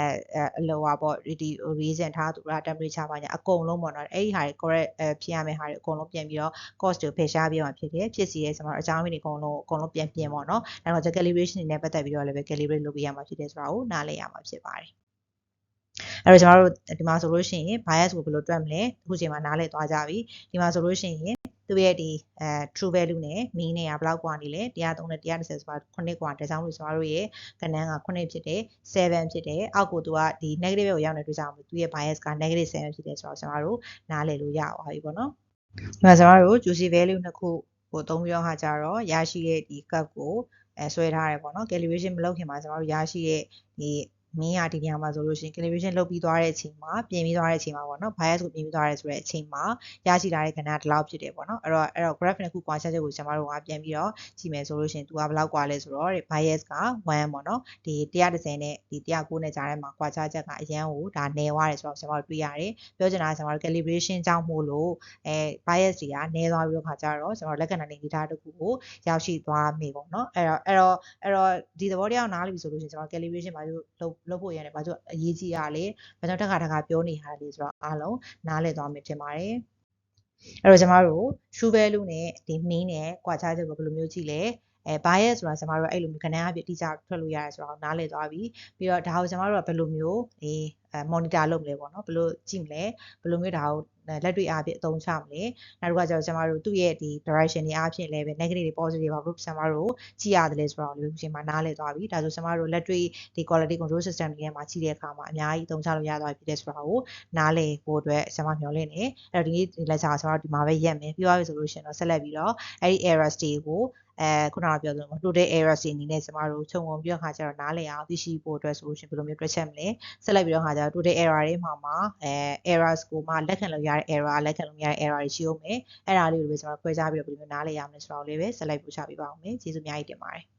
အလောပါပေါ့ဒီ reason ထားသူက temperature ပါညာအကုန်လုံးပေါ့နော်အဲ့ဒီဟာတွေ correct အဲဖြစ်ရမယ့်ဟာတွေအကုန်လုံးပြန်ပြီးတော့ cost ကိုဖယ်ရှားပြမှာဖြစ်တယ်ဖြစ်စီရဲကျမတို့အကြောင်းရင်းတွေအကုန်လုံးအကုန်လုံးပြန်ပြင်ပေါ့နော်အဲ့တော့ calibration တွေနဲ့ပတ်သက်ပြီးတော့လည်းပဲ calibrate လုပ်ပေးရမှာဖြစ်တယ်ဆိုတာကိုနားလည်ရမှာဖြစ်ပါတယ်အဲ့တော့ကျွန်တော်တို့ဒီမှာဆိုလို့ရှိရင် bias ကိုဘယ်လိုတွက်မလဲအခုချိန်မှာနားလည်သွားကြပြီဒီမှာဆိုလို့ရှိရင် သူရဲ့ဒီအဲ true value နဲ့ mean နဲ့ကဘယ်လောက်กว่าနေလဲ103နဲ့130ဆိုတာ9กว่าဒါကြောင့်လို့ကျွန်တော်တို့ရဲ့ကဏ္ဍက9ဖြစ်တယ်7ဖြစ်တယ်အောက်ကိုသူကဒီ negative ကိုရောက်နေတွေ့ကြအောင်သူရဲ့ bias က negative 7ဖြစ်တယ်ဆိုတော့ကျွန်တော်တို့နားလည်လို့ရပါပြီပေါ့နော်ဒီမှာကျွန်တော်တို့ juicy value နှစ်ခုကိုသုံးပြီးတော့ဟာကြတော့ရရှိတဲ့ဒီ curve ကိုအဲဆွဲထားတယ်ပေါ့နော် calibration မလုပ်ခင်မှာကျွန်တော်တို့ရရှိတဲ့ဒီ မင်းရဒီနေရာမှာဆိုလို့ရှိရင် calibration လုပ်ပြီးသွားတဲ့အချိန်မှာပြင်ပြီးသွားတဲ့အချိန်မှာပေါ့နော် bias ကိုပြင်ပြီးသွားရဲဆိုတဲ့အချိန်မှာရရှိလာတဲ့ကဏ္ဍဒီလောက်ဖြစ်တယ်ပေါ့နော်အဲ့တော့အဲ့တော့ graph နှစ်ခုကွာခြားချက်ကိုကျွန်တော်တို့ကပြန်ပြီးတော့ကြည့်မယ်ဆိုလို့ရှိရင်သူကဘယ်လောက်ကွာလဲဆိုတော့ bias က1ပေါ့နော်ဒီ130နဲ့ဒီ109နဲ့ကြားထဲမှာကွာခြားချက်ကအရန်ကိုဒါနယ်သွားတယ်ဆိုတော့ကျွန်တော်တို့တွေ့ရတယ်ပြောချင်တာကကျွန်တော်တို့ calibration ကြောင့်မို့လို့အဲ bias တွေကနယ်သွားပြီးတော့ခါကြတော့ကျွန်တော်လက္ခဏာတွေထားတစ်ခုကိုရောက်ရှိသွားမိပေါ့နော်အဲ့တော့အဲ့တော့အဲ့တော့ဒီသဘောတရားနားလည်ပြီဆိုလို့ရှိရင်ကျွန်တော် calibration ဘာလို့လုပ်လုပ်ဖို့ရတယ်ဘာလို့အရေးကြီးရလဲဘာကြောင့်တက်ခါတက်ခါပြောနေရလဲဆိုတော့အားလုံးနားလည်သွားမယ်ထင်ပါတယ်အဲ့တော့ကျမတို့ true value နဲ့ဒီ mean နဲ့ကွာခြားချက်ကိုဘယ်လိုမျိုးကြည့်လဲ အဲ bias ဆိုတာကျမတို့အဲ့လိုမျိုးခဏအပြည့်တိကျထွက်လို့ရတယ်ဆိုတော့နားလည်သွားပြီပြီးတော့ဒါကိုကျမတို့ကဘယ်လိုမျိုးအေးအဲ monitor လုပ်မလဲပေါ့နော်ဘယ်လိုကြည့်မလဲဘယ်လိုမျိုးဒါကိုလက်တွေ့အားဖြင့်အသုံးချမလဲနောက်တစ်ခါကျတော့ကျမတို့သူ့ရဲ့ဒီ direction တွေအားဖြင့်လည်းပဲ negative တွေ positive တွေပါလို့ကျမတို့ကြည့်ရတယ်လေဆိုတော့လည်းဒီမှာနားလည်သွားပြီဒါဆိုကျမတို့လက်တွေ့ဒီ quality control system တွေထဲမှာကြည့်တဲ့အခါမှာအများကြီးအသုံးချလို့ရသွားပြီတဲ့ဆိုတာကိုနားလည်ဖို့အတွက်ကျမမျှော်လင့်နေအဲ့တော့ဒီနေ့ lecture ကိုကျမတို့ဒီမှာပဲရက်မယ်ပြီးသွားပြီဆိုလို့ရှိရင်တော့ဆက်လက်ပြီးတော့အဲ့ဒီ errors တွေကို အဲခုနကပြောသလို total errors တွေအနေနဲ့ကျမတို့ခြုံငုံပြီးတော့ခါကျတော့နားလည်အောင်သိရှိဖို့အတွက်ဆိုလို့ရှိရင်ဘယ်လိုမျိုးတွက်ချက်မလဲဆက်လက်ပြီးတော့ခါကျတော့ total error တွေမှာမှာအဲ errors ကိုမှလက်ခံလို့ရတဲ့ error လက်ခံလို့ရတဲ့ error တွေရှိအောင်မယ်အဲ့ဒါလေးကိုပဲကျမတို့ခွဲခြားပြီးတော့ဘယ်လိုမျိုးနားလည်ရမလဲဆိုတော့လေးပဲဆက်လက်ပို့ချပေးပါအောင်မယ်ကျေးဇူးအများကြီးတင်ပါတယ်